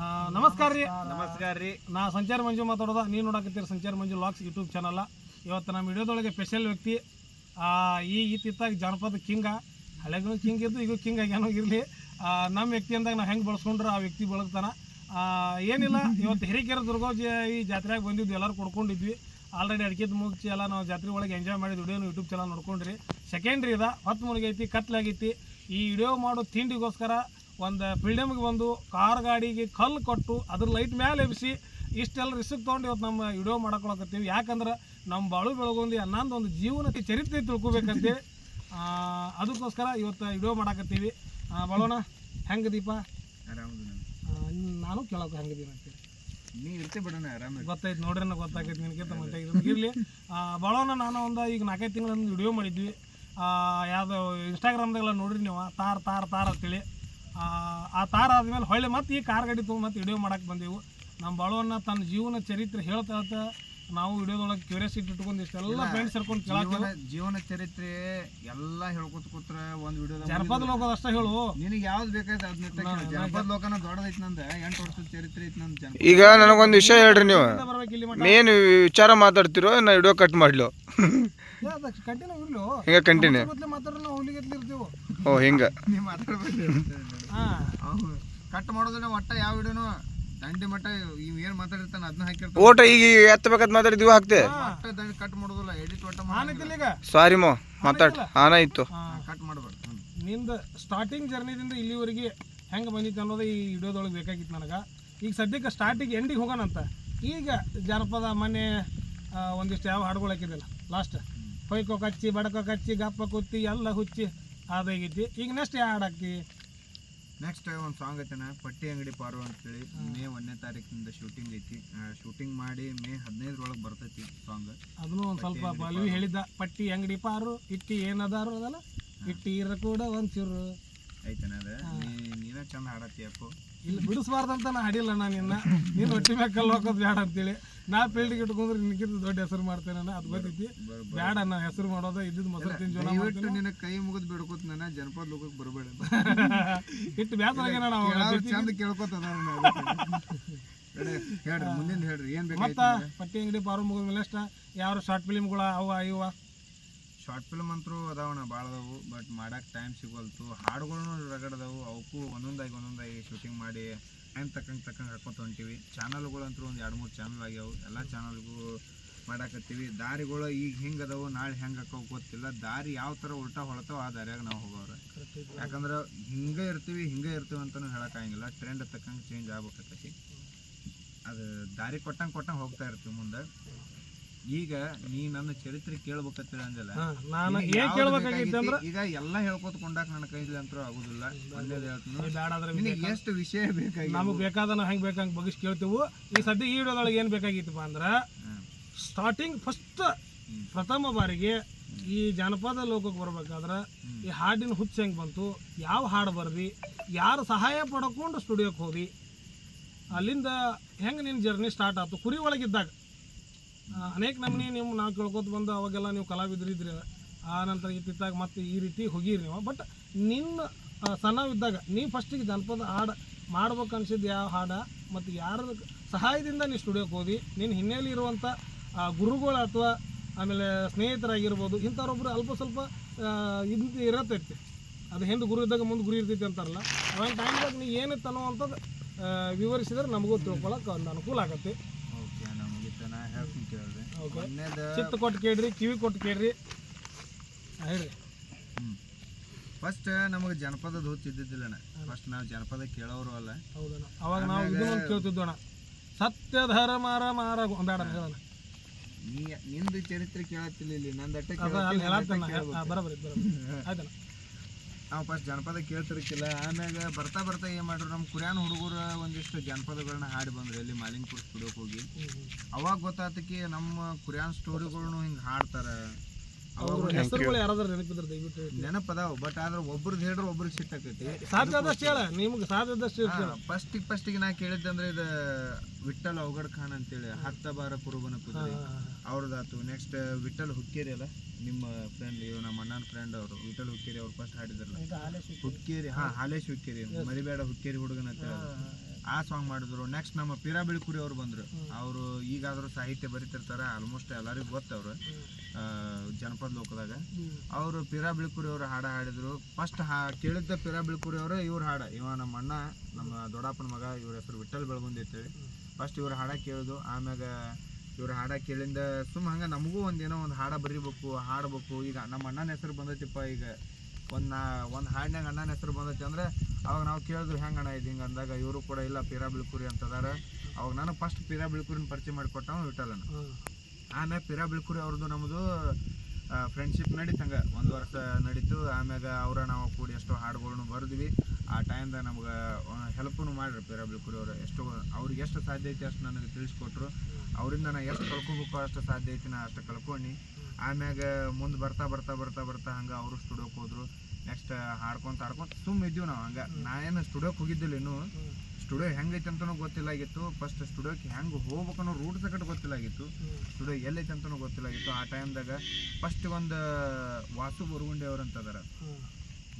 ನಮಸ್ಕಾರ ರೀ. ನಮಸ್ಕಾರ ರೀ. ನಾ ಸಂಚಾರ ಮಂಜು ಮಾತಾಡೋದು. ನೀವು ನೋಡಕತ್ತೀರಿ ಸಂಚಾರ ಮಂಜು ಲಾಕ್ಸ್ ಯೂಟ್ಯೂಬ್ ಚಾನಲ್ ಇವತ್ತು ನಮ್ಮ ವಿಡಿಯೋದೊಳಗೆ ಸ್ಪೆಷಲ್ ವ್ಯಕ್ತಿ ಈ ಇತ್ತಿತ್ತಾಗ ಜಾನಪದ ಕಿಂಗ ಹಳೆಗೂ ಕಿಂಗ್ ಇದ್ದು ಈಗ ಕಿಂಗ್ ಆಗ್ಯಾನೋ ಇರಲಿ. ನಮ್ಮ ವ್ಯಕ್ತಿ ಅಂದಾಗ ನಾವು ಹೆಂಗೆ ಬಳಸ್ಕೊಂಡ್ರೆ ಆ ವ್ಯಕ್ತಿ ಬಳಗ್ತಾನ ಏನಿಲ್ಲ ಇವತ್ತು ಹಿರಿಕೆರೆ ದುರ್ಗೋಜಿ ಈ ಜಾತ್ರೆಗೆ ಬಂದಿದ್ದು ಎಲ್ಲರೂ ಕೊಡ್ಕೊಂಡಿದ್ವಿ. ಆಲ್ರೆಡಿ ಅಡಿಕೆದು ಮುಗಿಸಿ ಎಲ್ಲ ನಾವು ಜಾತ್ರೆ ಒಳಗೆ ಎಂಜಾಯ್ ಮಾಡಿದ ವಿಡಿಯೋನ ಯೂಟ್ಯೂಬ್ ಚಾನಲ್ ನೋಡ್ಕೊಂಡ್ರಿ. ಸೆಕೆಂಡ್ರಿ ಇದ ಹೊತ್ತು ಮುಳುಗೈತಿ ಕತ್ಲಾಗೈತಿ. ಈ ವಿಡಿಯೋ ಮಾಡೋ ತಿಂಡಿಗೋಸ್ಕರ ಒಂದು ಫ್ರೀಡಮ್ಗೆ ಬಂದು ಕಾರ್ ಗಾಡಿಗೆ ಕಲ್ಲು ಕೊಟ್ಟು ಅದ್ರ ಲೈಟ್ ಮೇಲೆ ಎಬ್ಬಿಸಿ ಇಷ್ಟೆಲ್ಲ ರಿಸ್ಕ್ ತೊಗೊಂಡು ಇವತ್ತು ನಮ್ಮ ವಿಡಿಯೋ ಮಾಡ್ಕೊಳಕತ್ತೀವಿ. ಯಾಕಂದ್ರೆ ನಮ್ಮ ಬಾಳು ಬೆಳಗೊಂದು ಅನ್ನೊಂದು ಒಂದು ಜೀವನ ಚರಿತ್ರೆ ತಿಳ್ಕೊಬೇಕಂತೇಳಿ ಅದಕ್ಕೋಸ್ಕರ ಇವತ್ತು ವಿಡಿಯೋ ಮಾಡಾಕತ್ತೀವಿ. ಬಳೋಣ ಹೆಂಗೆ ದೀಪ ನಾನು ಕೇಳೋಕೆ ಹೆಂಗಿದ್ದೀನಿ ಅಂತೇಳಿ ನೀ ಇರ್ತಿ ಬಿಡೋಣ ಆರಾಮ ಗೊತ್ತಾಯ್ತು ನೋಡ್ರಿ ನನಗೆ ಗೊತ್ತಾಗೈತೆ ನಿನಗಿಂತ ಮತ್ತೆ ಇರಲಿ. ಬಳೋಣ ನಾನು ಒಂದು ಈಗ ನಾಲ್ಕೈದು ತಿಂಗಳೊಂದು ವಿಡಿಯೋ ಮಾಡಿದ್ವಿ. ಯಾವುದೋ ಇನ್ಸ್ಟಾಗ್ರಾಮ್ದಾಗೆಲ್ಲ ನೋಡ್ರಿ ನೀವು. ತಾರ್ ತಾರ್ ತಾರ್ ಅಂತೇಳಿ. ಆ, ತಾರ ಆದಮೇಲೆ ಹೊಳ್ಳಿ ಮತ್ತೆ ಈ ಕಾರ್ ಗಾಡಿ ತೊಗೊಂಡು ಮತ್ತೆ ವಿಡಿಯೋ ಮಾಡಕ್ಕೆ ಬಂದೆವು. ನಮ್ಮ ಬಾಳವನ್ನ ತನ್ನ ಜೀವನ ಚರಿತ್ರೆ ಹೇಳ್ತಾ ಹೇಳ್ತಾ ನಾವು ವಿಡಿಯೋದೊಳಗೆ ಕ್ಯೂರಿಯಾಸಿಟಿ ಇಟ್ಕೊಂಡು ಇಷ್ಟೆಲ್ಲ ಫ್ರೆಂಡ್ಸ್ ಸೇರ್ಕೊಂಡು ಕೇಳ ಜೀವನ ಜೀವನ ಚರಿತ್ರೆ ಎಲ್ಲ ಹೇಳ್ಕೊತ ಕೂತ್ರೆ ಒಂದು ವಿಡಿಯೋ ಜನಪದ ಲೋಕದ ಅಷ್ಟೇ ಹೇಳು. ನಿನಗೆ ಯಾವ್ದು ಬೇಕಾಯ್ತು ಅದನ್ನ ಜನಪದ ಲೋಕನ ದೊಡ್ಡದೈತಿ ನಂದು ಎಂಟು ವರ್ಷದ ಚರಿತ್ರೆ ಐತಿ ನಂದು ಜನಪದ ಈಗ ನನಗೊಂದು ವಿಷಯ ಹೇಳ್ರಿ ನೀವು. ಮೇನ್ ವಿಚಾರ ಮಾತಾಡ್ತಿರೋ ನಾ ವಿಡಿಯೋ ಕಟ್ ಮಾಡ್ಲು. ಕಂಟಿನ್ಯೂ ಇರ್ಲು. ಹಿಂಗೆ ಕಂಟಿನ್ಯೂ ಮೊದಲೇ ಮಾತಾಡೋ ನಾವು ಹುಲಿಗೆತ್ಲಿ ಇರ್ತೀವಿ? ಓ ಹಿಂಗೆ? ನೀ ಮಾತಾಡ್ಬೇಕು ಹಾಂ. ಕಟ್ ಮಾಡೋದ್ರೆ ಒಟ್ಟ ಯಾವ ವಿಡಿಯೋನು ದಂಡಿ ಮಟ್ಟ ಇವ್ ಏನ್ ಮಾತಾಡಿರ್ತಾನ ಅದನ್ನ ಹಾಕಿರ್ತಾನ. ಓಟ ಈಗ ಎತ್ತಬೇಕಂತ ಮಾತಾಡಿದ್ವಿ ಹಾಕ್ತೆ? ಒಟ್ಟ ದಂಡಿ ಕಟ್ ಮಾಡೋದಿಲ್ಲ ಎಡಿಟ್ ಒಟ್ಟ ಆನೈತಿಲ್ಲ ಈಗ? ಸಾರಿ ಮೋ ಮಾತಾಡ್ ಹಾನ ಇತ್ತು. ಕಟ್ ಮಾಡ್ಬಾರ್ದು. ನಿಂದ ಸ್ಟಾರ್ಟಿಂಗ್ ಜರ್ನಿದಿಂದ ಇಲ್ಲಿವರೆಗೆ ಹೆಂಗೆ ಬಂದಿತ್ತು ಅನ್ನೋದು ಈ ವಿಡಿಯೋದೊಳಗೆ ಬೇಕಾಗಿತ್ತು ನನಗೆ. ಈಗ ಸದ್ಯಕ್ಕೆ ಸ್ಟಾರ್ಟಿಗೆ ಎಂಡಿಗೆ ಹೋಗೋಣಂತ. ಈಗ ಜಾನಪದ ಮನೆ ಒಂದಿಷ್ಟು ಯಾವ ಹಾಡುಗಳು ಹಾಕಿದ್ದಿಲ್ಲ. ಲಾಸ್ಟ್ ಹೊಯ್ಕೋ ಕಚ್ಚಿ ಬಡಕೋ ಕಚ್ಚಿ ಗಪ್ಪ ಕುತ್ತಿ ಎಲ್ಲ ಹುಚ್ಚಿ ಅದಾಗೈತಿ ಈಗ ನೆಕ್ಸ್ಟ್ ಯಾವ ಹಾಡು ಹಾಕ್ತಿ ನೆಕ್ಸ್ಟ್ ಒಂದು ಸಾಂಗ್ ಐತೆ ಪಟ್ಟಿ ಅಂಗಡಿ ಪಾರು ಅಂತೇಳಿ. ಮೇ ಒಂದನೇ ತಾರೀಕಿನಿಂದ ಶೂಟಿಂಗ್ ಐತಿ. ಶೂಟಿಂಗ್ ಮಾಡಿ ಮೇ ಹದಿನೈದರೊಳಗೆ ಬರ್ತೈತಿ ಸಾಂಗ್ ಅದನ್ನು ಒಂದು ಸ್ವಲ್ಪ ಬಲ್ವಿ ಹೇಳಿದ್ದ. ಪಟ್ಟಿ ಅಂಗಡಿ ಪಾರು ಇಟ್ಟಿ ಏನದಾರು ಅದಲ್ಲ? ಇಟ್ಟಿ ಇರ ಕೂಡ ಒಂದು ಚೂರು. ಅದ. ನೀ ನೀನ ಚಂದ ಹಾಡತ್ತೀಯಪ್ಪು. ಇಲ್ಲಿ ಬಿಡಿಸ್ಬಾರ್ದಂತ ನಾ ಹಡಿಲ್ಲ ನಾನು ನಿನ್ನ ನೀನು ಹೊಟ್ಟಿ ಮ್ಯಾಗ ಕಲ್ಲು ಹಾಕೋದು ಬೇಡ ಅಂತೇಳಿ. ನಾ ಫೀಲ್ಡ್ಗೆ ಇಟ್ಕೊಂಡ್ರೆ ನಿನ್ಕಿಂತ ದೊಡ್ಡ ಹೆಸರು ಮಾಡ್ತೇನೆ ನಾನು ಅದು ಗೊತ್ತೈತಿ. ಬೇಡ ನಾ ಹೆಸರು ಮಾಡೋದು ಇದ್ದಿದ್ದು ಮೊಸರು ತಿಂದು ನಿನ್ನ ಕೈ ಮುಗಿದ್ ಬಿಡ್ಕೋತ ನಾನು ಜನಪದ ಲೋಕಕ್ಕೆ ಬರಬೇಡ ಇಟ್ಟು ಬೇಸರ ಅವಾಗ. ಚಂದ ಕೇಳ್ಕೊತ ಹೇಳ್ರಿ ಮುಂದಿನ ಹೇಳ್ರಿ ಏನ್ ಬೇಕು ಪಟ್ಟಿ ಅಂಗಡಿ ಪಾರು ಮುಗಿದ ಮೇಲೆ ಅಷ್ಟ ಯಾರು ಶಾರ್ಟ್ ಫಿಲಿಮ್ಗಳ ಅವ ಇವ ಶಾರ್ಟ್ ಫಿಲ್ಮ್ ಅಂತೂ ಅದಾವಣ ಭಾಳ ಅದಾವು. ಬಟ್ ಮಾಡಕ್ಕೆ ಟೈಮ್ ಸಿಗೋಲ್ತು. ಹಾಡುಗಳನ್ನು ರಗಡದವು ಅವಕ್ಕೂ ಒಂದೊಂದಾಗಿ ಒಂದೊಂದಾಗಿ ಶೂಟಿಂಗ್ ಮಾಡಿ ಟೈಮ್ ತಕ್ಕಂಗೆ ತಕ್ಕಂಗೆ ಹಾಕೋತ ಹೊಂಟಿವಿ. ಚಾನಲ್ಗಳಂತೂ ಒಂದು ಎರಡು ಮೂರು ಚಾನಲ್ ಆಗ್ಯಾವು. ಎಲ್ಲ ಚಾನಲ್ಗೂ ಮಾಡಾಕತ್ತೀವಿ. ದಾರಿಗಳು ಈಗ ಹೆಂಗೆ ಅದಾವು, ನಾಳೆ ಹೆಂಗೆ ಹಾಕೋ ಗೊತ್ತಿಲ್ಲ. ದಾರಿ ಯಾವ ಥರ ಉಲ್ಟಾ ಹೊಳತಾವ ಆ ದಾರಿಯಾಗ ನಾವು ಹೋಗೋರು ಯಾಕಂದ್ರೆ ಹಿಂಗೆ ಇರ್ತೀವಿ ಹಿಂಗೆ ಇರ್ತೀವಿ ಅಂತಲೂ ಹೇಳೋಕ್ಕಾಗಿಲ್ಲ ಟ್ರೆಂಡ್ ತಕ್ಕಂಗೆ ಚೇಂಜ್ ಆಗ್ಬೇಕಾಕತಿ ಅದು ದಾರಿ ಕೊಟ್ಟಂಗೆ ಕೊಟ್ಟಂಗೆ ಹೋಗ್ತಾ ಇರ್ತೀವಿ ಮುಂದೆ. ಈಗ ನೀ ನನ್ನ ಚರಿತ್ರೆ ಕೇಳ್ಬೇಕಂತೇಳಿ ಅಂದಿಲ್ಲ ನಾನು ಏನ್ ಕೇಳ್ಬೇಕಾಗಿತ್ತು? ಅಂದ್ರೆ ಈಗ ಎಲ್ಲ ಹೇಳ್ಕೊತ ಕೊಂಡಾಕ ನನ್ನ ಕೈಲಿ ಅಂತೂ ಆಗುದಿಲ್ಲ. ಹೇಳ್ತೀನಿ. ಎಷ್ಟು ವಿಷಯ ಬೇಕಾಗಿ ನಮಗೆ ಬೇಕಾದ ನಾವು ಹೆಂಗೆ ಬೇಕಂಗೆ ಕೇಳ್ತೇವು. ಕೇಳ್ತೀವಿ ಈ ಸದ್ಯ ಈ ವಿಡಿಯೋದೊಳಗೆ ಏನು ಬೇಕಾಗಿತ್ತಪ್ಪ ಅಂದ್ರೆ ಸ್ಟಾರ್ಟಿಂಗ್ ಫಸ್ಟ್ ಪ್ರಥಮ ಬಾರಿಗೆ ಈ ಜಾನಪದ ಲೋಕಕ್ಕೆ ಬರ್ಬೇಕಾದ್ರೆ ಈ ಹಾಡಿನ ಹುಚ್ಚ ಹೆಂಗೆ ಬಂತು ಯಾವ ಹಾಡು ಬರ್ದಿ ಯಾರು ಸಹಾಯ ಪಡ್ಕೊಂಡು ಸ್ಟುಡಿಯೋಕ್ಕೆ ಹೋಗಿ ಅಲ್ಲಿಂದ ಹೆಂಗೆ ನಿನ್ನ ಜರ್ನಿ ಸ್ಟಾರ್ಟ್ ಆಯ್ತು ಕುರಿ ಒಳಗಿದ್ದಾಗ. ಅನೇಕ ನಮೂನಿ ನೀವು ನಾವು ಕೇಳ್ಕೊತ ಬಂದು ಅವಾಗೆಲ್ಲ ನೀವು ಕಲಾವಿದರಿದ್ರಿ ಆ ನಂತರ ಇತ್ತಿತ್ತಾಗ ಮತ್ತೆ ಈ ರೀತಿ ಹೋಗಿರಿ ನೀವು. ಬಟ್ ನಿನ್ನ ಸಣ್ಣವಿದ್ದಾಗ ನೀವು ಫಸ್ಟಿಗೆ ಜನಪದ ಹಾಡು ಮಾಡ್ಬೇಕು ಅನ್ಸಿದ್ದು ಯಾವ ಹಾಡ? ಮತ್ತು ಯಾರ ಸಹಾಯದಿಂದ ನೀವು ಸ್ಟುಡಿಯೋಕ್ಕೆ ಹೋದಿ? ನಿನ್ನ ಹಿನ್ನೆಲೆ ಇರುವಂಥ ಗುರುಗಳು ಅಥವಾ ಆಮೇಲೆ ಸ್ನೇಹಿತರಾಗಿರ್ಬೋದು, ಇಂಥವ್ರೊಬ್ರು ಅಲ್ಪ ಸ್ವಲ್ಪ ಇದು ಇರತೈತಿ. ಅದು ಹಿಂದೆ ಗುರು ಇದ್ದಾಗ ಮುಂದೆ ಗುರು ಇರ್ತೈತಿ ಅಂತಾರಲ್ಲ. ಅವಾಗ ಟೈಮ್ದಾಗ ನೀವು ಏನಿತ್ತು ಅನ್ನುವಂಥದ್ದು ವಿವರಿಸಿದ್ರೆ ನಮಗೂ ತಿಳ್ಕೊಳಕ್ಕೆ ಒಂದು ಅನುಕೂಲ ಆಗತ್ತೆ ಓಕೆ ನಮಗಿತ್ತ ನಾ ಹೇಳ್ತೀನಿ ಕೇಳಿದೆ ಓಕೆ ಒಂದೇದ ಚಿತ್ತ ಕೊಟ್ಟು ಕೇಳ್ರಿ ಕಿವಿ ಕೊಟ್ಟು ಕೇಳ್ರಿ. ಹೇಳ್ರಿ. ಫಸ್ಟ್ ನಮಗೆ ಜನಪದದ ಇದ್ದಿದ್ದಿಲ್ಲ ಫಸ್ಟ್ ನಾವು ಜನಪದ ಕೇಳೋರು ಅಲ್ಲ. ಹೌದಣ್ಣ. ಅವಾಗ ನಾವು ಇದನ್ನೊಂದು ಕೇಳ್ತಿದ್ದೋಣ ಸತ್ಯ ಧರ್ಮರ ಮಾರ ಬೇಡ ನೀ ನಿಂದು ಚರಿತ್ರೆ ಕೇಳತ್ತಿಲ್ಲ ಇಲ್ಲಿ. ನಂದು ಬರಬರಿ ಬರಬರಿ ಆಯ್ತಣ್ಣ. ನಾವು ಫಸ್ಟ್ ಜನಪದ ಕೇಳ್ತಿರ್ಕಿಲ್ಲ. ಆಮ್ಯಾಗ ಬರ್ತಾ ಬರ್ತಾ ಏನು ಮಾಡ್ರು ನಮ್ಮ ಕುರ್ಯಾನ ಹುಡುಗರು ಒಂದಿಷ್ಟು ಜನಪದಗಳನ್ನ ಹಾಡಿ ಬಂದ್ರು ಎಲ್ಲಿ ಮಾಲಿಂಗ್ಪುರ್ ಸ್ಟುಡಿಯೋಕ್ಕೆ ಹೋಗಿ. ಅವಾಗ ಗೊತ್ತಾತಕ್ಕೆ ನಮ್ಮ ಕುರ್ಯಾನ್ ಸ್ಟೋರಿಗಳನ್ನು ಹಿಂಗೆ ಹಾಡ್ತಾರ. ನೆನಪದಾವ ಬಟ್ ಆದ್ರೆ ಒಬ್ರದ್ದು ಹೇಳ್ರೆ ಒಬ್ರಿಗೆ ಸಿಟ್ಟಾಕೈತಿ ಸಾಧ್ಯ ಆದಷ್ಟು ಹೇಳ ನಿಮ್ಗೆ ಸಾಧ್ಯ ಆದಷ್ಟು ಹೇಳು. ಫಸ್ಟಿಗೆ ಫಸ್ಟಿಗೆ ನಾ ಕೇಳಿದ್ದಂದ್ರೆ ಇದು ವಿಠಲ್ ಅವಗಡ್ ಖಾನ್ ಅಂತೇಳಿ ಹತ್ತ ಬಾರ ಕುರುಬನ ಕುದುರೆ. ಅವ್ರದ್ದಾತು ನೆಕ್ಸ್ಟ್ ವಿಠಲ್ ಹುಕ್ಕೇರಿ ಅಲ್ಲ ನಿಮ್ಮ ಫ್ರೆಂಡ್ ಇವ್ ನಮ್ಮ ಅಣ್ಣನ ಫ್ರೆಂಡ್ ಅವರು ವಿಠಲ್ ಹುಕ್ಕೇರಿ ಅವ್ರು ಫಸ್ಟ್ ಹಾಡಿದ್ರಲ್ಲ. ಹುಕ್ಕೇರಿ. ಹಾ ಹಾಲೇಶ್ ಹುಕ್ಕೇರಿ. ಮರಿಬೇಡ ಹುಕ್ಕೇರಿ ಹುಡುಗನ ಅಂತ ಆ ಸಾಂಗ್ ಮಾಡಿದ್ರು. ನೆಕ್ಸ್ಟ್ ನಮ್ಮ ಪೀರಾ ಬಿಳ್ಕುರಿ ಅವ್ರು ಬಂದರು. ಅವರು ಈಗಾದರೂ ಸಾಹಿತ್ಯ ಬರೀತಿರ್ತಾರೆ ಆಲ್ಮೋಸ್ಟ್ ಎಲ್ಲರಿಗೂ ಗೊತ್ತವ್ರು ಜನಪದ ಲೋಕದಾಗ. ಅವರು ಪೀರಾ ಬಿಳ್ಕುರಿ ಅವರು ಹಾಡ ಹಾಡಿದ್ರು. ಫಸ್ಟ್ ಹಾ ಕೇಳಿದ್ದ ಪೀರಾ ಬಿಳ್ಕುರಿ ಅವರು ಇವ್ರ ಹಾಡ. ಇವ ನಮ್ಮ ಅಣ್ಣ ನಮ್ಮ ದೊಡ್ಡಪ್ಪನ ಮಗ ಇವ್ರ ಹೆಸರು ವಿಠಲ್ ಬೆಳಗುಂದಿ ಅಂತೇಳಿ. ಫಸ್ಟ್ ಇವ್ರ ಹಾಡ ಕೇಳಿದು ಆಮ್ಯಾಗ ಇವ್ರ ಹಾಡ ಕೇಳಿಂದ ಸುಮ್ಮ ಹಂಗೆ ನಮಗೂ ಒಂದೇನೋ ಒಂದು ಹಾಡ ಬರಿಬೇಕು ಹಾಡಬೇಕು. ಈಗ ನಮ್ಮ ಅಣ್ಣನ ಹೆಸರು ಬಂದೈತಿಪ್ಪ ಈಗ. ಒಂದು ನಾ ಒಂದು ಹಾಡಿನಾಗ ಅಣ್ಣನ ಹೆಸರು ಬಂದೈತಿ ಅಂದ್ರೆ ಅವಾಗ ನಾವು ಕೇಳಿದ್ರು ಹೆಂಗೆ ಅಣ್ಣ ಇದು ಹಿಂಗೆ ಅಂದಾಗ ಇವರು ಕೂಡ ಇಲ್ಲ ಪೀರಾ ಬಿಳ್ಕುರಿ ಅಂತದಾರ. ಅವಾಗ ನಾನು ಫಸ್ಟ್ ಪೀರಾ ಬಿಳ್ಕುರಿನ ಪರಿಚಯ ಮಾಡಿಕೊಟ್ಟವ ವಿಠಲನ ಆಮೇಲೆ ಪೀರಾ ಬಿಳ್ಕುರಿ ಅವ್ರದ್ದು ನಮ್ಮದು ಫ್ರೆಂಡ್ಶಿಪ್ ನಡೀತಂಗ. ಒಂದು ವರ್ಷ ನಡೀತು, ಆಮ್ಯಾಗ ಅವರ, ನಾವು ಕೂಡಿ ಎಷ್ಟೋ ಹಾಡುಗಳನ್ನು ಬರೆದ್ವಿ. ಆ ಟೈಮ್ದಾಗ ನಮ್ಗೆ ಹೆಲ್ಪ್ನು ಮಾಡ್ರಿ ಕುರಿ ಅವರು. ಎಷ್ಟು, ಅವ್ರಿಗೆ ಎಷ್ಟು ಸಾಧ್ಯ ಐತಿ ಅಷ್ಟು ನನಗೆ ತಿಳಿಸ್ಕೊಟ್ರು. ಅವರಿಂದ ನಾ ಎಷ್ಟು ಕಳ್ಕೊಬೇಕು ಅಷ್ಟು ಸಾಧ್ಯ ಐತಿ ನಾ ಅಷ್ಟು ಕಳ್ಕೊಂಡು. ಆಮ್ಯಾಗ ಮುಂದೆ ಬರ್ತಾ ಬರ್ತಾ ಬರ್ತಾ ಬರ್ತಾ ಹಂಗೆ ಅವರು ಸ್ಟುಡಿಯೋಕ್ಕೆ ಹೋದರು. ನೆಕ್ಸ್ಟ್ ಹಾಡ್ಕೊಂತ ಹಾಡ್ಕೊಂತ ಸುಮ್ಮ ಇದ್ದೀವಿ ನಾವು ಹಂಗೆ. ನಾ ಏನು ಸ್ಟುಡಿಯೋಕ್ಕೆ ಹೋಗಿದ್ದಿಲ್ಲ ಇನ್ನೂ. ಸ್ಟುಡಿಯೋ ಹೆಂಗೈತೆ ಅಂತನೂ ಗೊತ್ತಿಲ್ಲಾಗಿತ್ತು. ಫಸ್ಟ್ ಸ್ಟುಡಿಯೋಕ್ಕೆ ಹೆಂಗೆ ಹೋಗ್ಬೇಕು ಅನ್ನೋ ರೂಟ್ ಸಕಟ್ ಗೊತ್ತಿಲ್ಲಾಗಿತ್ತು. ಸ್ಟುಡಿಯೋ ಎಲ್ಲೈತೆ ಗೊತ್ತಿಲ್ಲ ಗೊತ್ತಿಲ್ಲಾಗಿತ್ತು. ಆ ಟೈಮ್ದಾಗ ಫಸ್ಟ್ ಒಂದು ವಾಸು ಬುರುಗುಂಡಿ ಅವ್ರು ಅಂತ ಅದಾರ.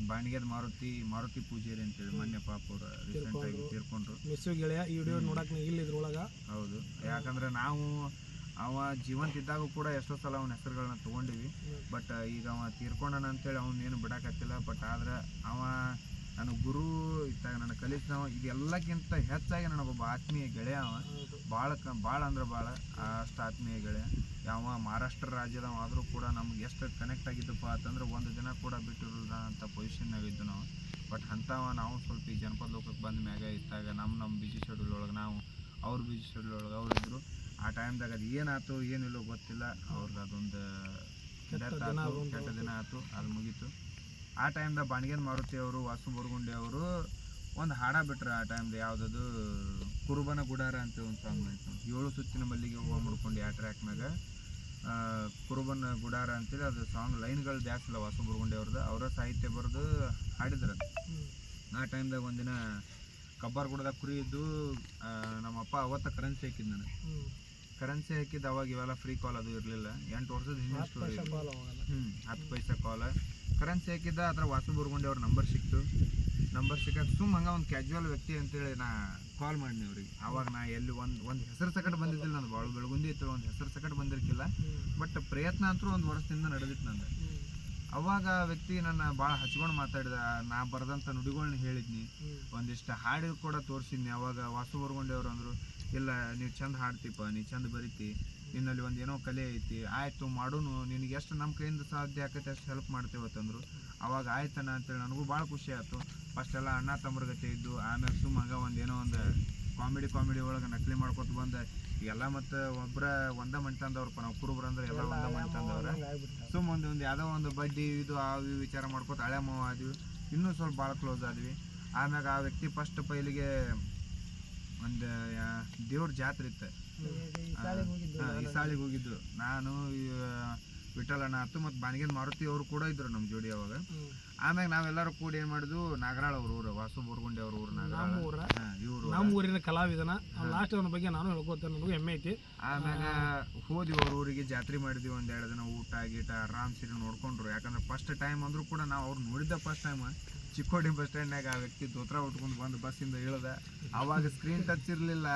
ಬಾಣಿಗೆದ ಮಾರುತಿ ಮಾರುತಿ ಪೂಜಾರಿ ಅಂತೇಳಿ ಮೊನ್ನೆ ಪಾಪ ಅವರು ರೀಸೆಂಟ್ ಆಗಿ ತೀರ್ಕೊಂಡ್ರು. ಮಿಸ್ಸು ಗೆಳೆಯ ಈ ವಿಡಿಯೋ ನೋಡಕ್ ಇಲ್ಲ ಇದ್ರೊಳಗ? ಹೌದು. ಯಾಕಂದ್ರೆ ನಾವು ಅವ ಜೀವಂತ ಇದ್ದಾಗ ಕೂಡ ಎಷ್ಟೋ ಸಲ ಅವನ ಹೆಸರುಗಳನ್ನ ತಗೊಂಡಿವಿ. ಬಟ್ ಈಗ ಅವ ತೀರ್ಕೊಂಡನ ಅಂತೇಳಿ ಅವ್ನ ಏನು ಬಿಡಾಕತ್ತಿಲ್ಲ ಬಟ್ ಆದ್ರೆ ಅವ ನನ್ನ ಗುರು ಇತ್ತಾಗ ನನ್ನ ಕಲಿಸಿದವ ಇದೆಲ್ಲಕ್ಕಿಂತ ಹೆಚ್ಚಾಗಿ ನನಗೊಬ್ಬ ಆತ್ಮೀಯ ಗೆಳೆಯ ಅವ. ಭಾಳ ಕ ಭಾಳ ಅಂದ್ರೆ ಭಾಳ ಅಷ್ಟು ಆತ್ಮೀಯ ಗೆಳೆಯ. ಯಾವ ಮಹಾರಾಷ್ಟ್ರ ರಾಜ್ಯದವ ಆದರೂ ಕೂಡ ನಮ್ಗೆ ಎಷ್ಟು ಕನೆಕ್ಟ್ ಆಗಿದ್ದಪ್ಪ ಅಂತಂದ್ರೆ ಒಂದು ದಿನ ಕೂಡ ಬಿಟ್ಟಿರಲ್ಲ ಅಂತ ಪೊಸಿಷನ್ನಾಗ ಇದ್ದು ನಾವು. ಬಟ್ ಅಂಥವ ನಾವು ಸ್ವಲ್ಪ ಈ ಜನಪದ ಲೋಕಕ್ಕೆ ಬಂದ ಮ್ಯಾಗ ಇತ್ತಾಗ ನಮ್ಮ ನಮ್ಮ ಬಿಜಿ ಶೆಡ್ಯೂಲ್ ಒಳಗೆ ನಾವು ಅವ್ರ ಬಿಜಿ ಶೆಡ್ಯೂಲ್ ಒಳಗೆ ಅವ್ರು ಇದ್ದರು ಆ ಟೈಮ್ದಾಗ ಅದು ಏನಾಯ್ತು ಏನಿಲ್ಲೋ ಗೊತ್ತಿಲ್ಲ. ಅವ್ರದ್ದು ಅದೊಂದು ಕೆಟ್ಟ ದಿನ ಆಯಿತು ಬಂತು. ಕೆಟ್ಟ ದಿನ ಆಯ್ತು ಅದು ಮುಗೀತು. ಆ ಟೈಮ್ದಾಗ ಬಾಣಿಗೆನ್ ಮಾರುತಿ ಅವರು ವಾಸು ಬುರ್ಗುಂಡಿ ಅವರು ಒಂದು ಹಾಡ ಬಿಟ್ರು ಆ ಟೈಮ್ದು ಯಾವುದದು? ಕುರುಬನ ಗುಡಾರ ಅಂತ ಒಂದು ಸಾಂಗ್ ಬಂತು. ಏಳು ಸುತ್ತಿನ ಮಲ್ಲಿಗೆ ಹೂವು ಮುಡ್ಕೊಂಡು ಆ ಟ್ರ್ಯಾಕ್ ಮ್ಯಾಗ ಕುರುಬನ ಗುಡಾರ ಅಂತೇಳಿ ಅದು ಸಾಂಗ್ ಲೈನ್ಗಳು ಜಾಸ್ತಿ ಇಲ್ಲ ವಾಸು ಬುರ್ಗುಂಡಿ ಅವ್ರದ್ದು ಅವರ ಸಾಹಿತ್ಯ ಬರೆದು ಹಾಡಿದ್ರು ಅದು. ಆ ಟೈಮ್ದಾಗ ಒಂದಿನ ಕಬ್ಬಾರ್ ಗುಡದಾಗ ಕುರಿ ಇದ್ದು ನಮ್ಮಪ್ಪ ಅವತ್ತ ಕರೆನ್ಸಿ ಹಾಕಿದ್ದು ನನಗೆ. ಕರೆನ್ಸಿ ಹಾಕಿದ್ದು ಅವಾಗ ಇವೆಲ್ಲ ಫ್ರೀ ಕಾಲ್ ಅದು ಇರಲಿಲ್ಲ. ಎಂಟು ವರ್ಷದ ಹಿಂದಿನ ಸ್ಟೋರಿ ಹ್ಞೂ ಹತ್ತು ಪೈಸೆ ಕಾಲ ಕರೆನ್ಸಿ ಹಾಕಿದ್ದ ಅದರ ವಾಸು ಬರ್ಗೊಂಡೆ ಅವ್ರ ನಂಬರ್ ಸಿಕ್ತು. ನಂಬರ್ ಸಿಕ್ಕ ಸುಮ್ಮ ಹಂಗ ಒಂದು ಕ್ಯಾಜುವಲ್ ವ್ಯಕ್ತಿ ಅಂತೇಳಿ ನಾ ಕಾಲ್ ಮಾಡಿನಿ ಅವ್ರಿಗೆ. ಅವಾಗ ನಾ ಎಲ್ಲಿ ಒಂದು ಒಂದು ಹೆಸರು ಸಕಟ್ ಬಂದಿದ್ದಿಲ್ಲ ನಾನು ಭಾಳ ಬೆಳಗುಂದಿ ಇತ್ತು, ಒಂದು ಹೆಸರು ಸಕಟ್ ಬಂದಿರ್ಕಿಲ್ಲ. ಬಟ್ ಪ್ರಯತ್ನ ಅಂತೂ ಒಂದು ವರ್ಷದಿಂದ ನಡೆದಿತ್ತು ನಂದು. ಅವಾಗ ಆ ವ್ಯಕ್ತಿ ನನ್ನ ಭಾಳ ಹಚ್ಕೊಂಡು ಮಾತಾಡಿದ. ನಾ ಬರೆದಂಥ ನುಡಿಗಳನ್ನ ಹೇಳಿದ್ನಿ. ಒಂದಿಷ್ಟು ಹಾಡು ಕೂಡ ತೋರಿಸಿದ್ನಿ. ಅವಾಗ ವಾಸು ಬರ್ಗೊಂಡೆ ಅವ್ರು ಅಂದರು, ಇಲ್ಲ, ನೀವು ಚಂದ ಹಾಡ್ತೀಪ ನೀ ಚಂದ ಬರಿತಿ. ನಿನ್ನಲ್ಲಿ ಒಂದು ಏನೋ ಕಲೆ ಐತಿ. ಆಯಿತು ಮಾಡೋನು. ನಿನಗೆ ಎಷ್ಟು ನಮ್ಮ ಕೈಯಿಂದ ಸಾಧ್ಯ ಆಕೈತೆ ಅಷ್ಟು ಹೆಲ್ಪ್ ಮಾಡ್ತೇವತ್ತಂದ್ರು ಅವಾಗ ಆಯ್ತಣ್ಣ ಅಂತೇಳಿ ನನಗೂ ಭಾಳ ಖುಷಿ ಆಯ್ತು. ಫಸ್ಟ್ ಎಲ್ಲ ಅಣ್ಣ ತಮ್ಮರ್ಗತೆ ಇದ್ದು, ಆಮೇಲೆ ಸುಮ್ಮ ಹಂಗೆ ಒಂದು ಏನೋ ಒಂದು ಕಾಮಿಡಿ ಕಾಮಿಡಿ ಒಳಗೆ ನಕಲಿ ಮಾಡ್ಕೊತ ಬಂದೆ. ಎಲ್ಲ ಮತ್ತು ಒಬ್ಬರ ಒಂದ ಮಣ್ತಂದವ್ರಪ್ಪ ನಾವು ಕುರುಬ್ರ ಅಂದ್ರೆ ಎಲ್ಲ ಒಂದ ಮಣ್ತಂದವ್ರ ಸುಮ್ಮ ಒಂದು ಒಂದು ಯಾವುದೋ ಒಂದು ಬಡ್ಡಿ ಇದು ಆ ವಿಚಾರ ಮಾಡ್ಕೊತ ಹಳೆ ಮಾವ ಆದ್ವಿ. ಇನ್ನೂ ಸ್ವಲ್ಪ ಭಾಳ ಕ್ಲೋಸ್ ಆದ್ವಿ. ಆಮ್ಯಾಗ ಆ ವ್ಯಕ್ತಿ ಫಸ್ಟ್ ಪೈಲಿಗೆ ಒಂದು ದೇವ್ರ ಜಾತ್ರೆ ಇತ್ತು. ಈ ಸಾಲಿಗೆ ಹೋಗಿದ್ದು ನಾನು ವಿಠಲಣ್ಣ ಆತು ಮತ್ತು ಬಾಣಿಗೆನ್ ಮಾರುತಿ ಅವರು ಕೂಡ ಇದ್ರು ನಮ್ಮ ಜೋಡಿ ಅವಾಗ. ಆಮ್ಯಾಗ ನಾವೆಲ್ಲರೂ ಕೂಡಿ ಏನು ಮಾಡಿದ್ವು ನಾಗರಾಳ ಅವ್ರ ಊರು ವಾಸು ಬೋರ್ಗುಂಡಿ ಅವ್ರ ಊರು ನಾಗರಾಳ. ಇವರು ನಮ್ಮ ಊರಿನ ಕಲಾವಿದನ. ಲಾಸ್ಟ್ ಅವನ ಬಗ್ಗೆ ನಾನು ಹೇಳ್ಕೊತೇನೆ ನನಗೂ ಹೆಮ್ಮೆ ಐತಿ. ಆಮ್ಯಾಗ ಹೋದ್ವಿ ಅವ್ರ ಊರಿಗೆ ಜಾತ್ರೆ ಮಾಡಿದ್ವಿ ಒಂದೆರಡು ಎರಡು ದಿನ ಊಟ ಗೀಟ ಆರಾಮ್ ಸಿರಿ ನೋಡ್ಕೊಂಡ್ರು. ಯಾಕಂದ್ರೆ ಫಸ್ಟ್ ಟೈಮ್ ಅಂದ್ರೂ ಕೂಡ ನಾವು ಅವ್ರು ನೋಡಿದ್ದ ಫಸ್ಟ್ ಟೈಮ್ ಚಿಕ್ಕೋಡಿ ಬಸ್ ಸ್ಟ್ಯಾಂಡ್ನಾಗ ಆ ವ್ಯಕ್ತಿ ದೋತ್ರ ಉಟ್ಕೊಂಡು ಬಂದು ಬಸ್ಸಿಂದ ಇಳ್ದ ಅವಾಗ ಸ್ಕ್ರೀನ್ ಟಚ್ ಇರಲಿಲ್ಲ.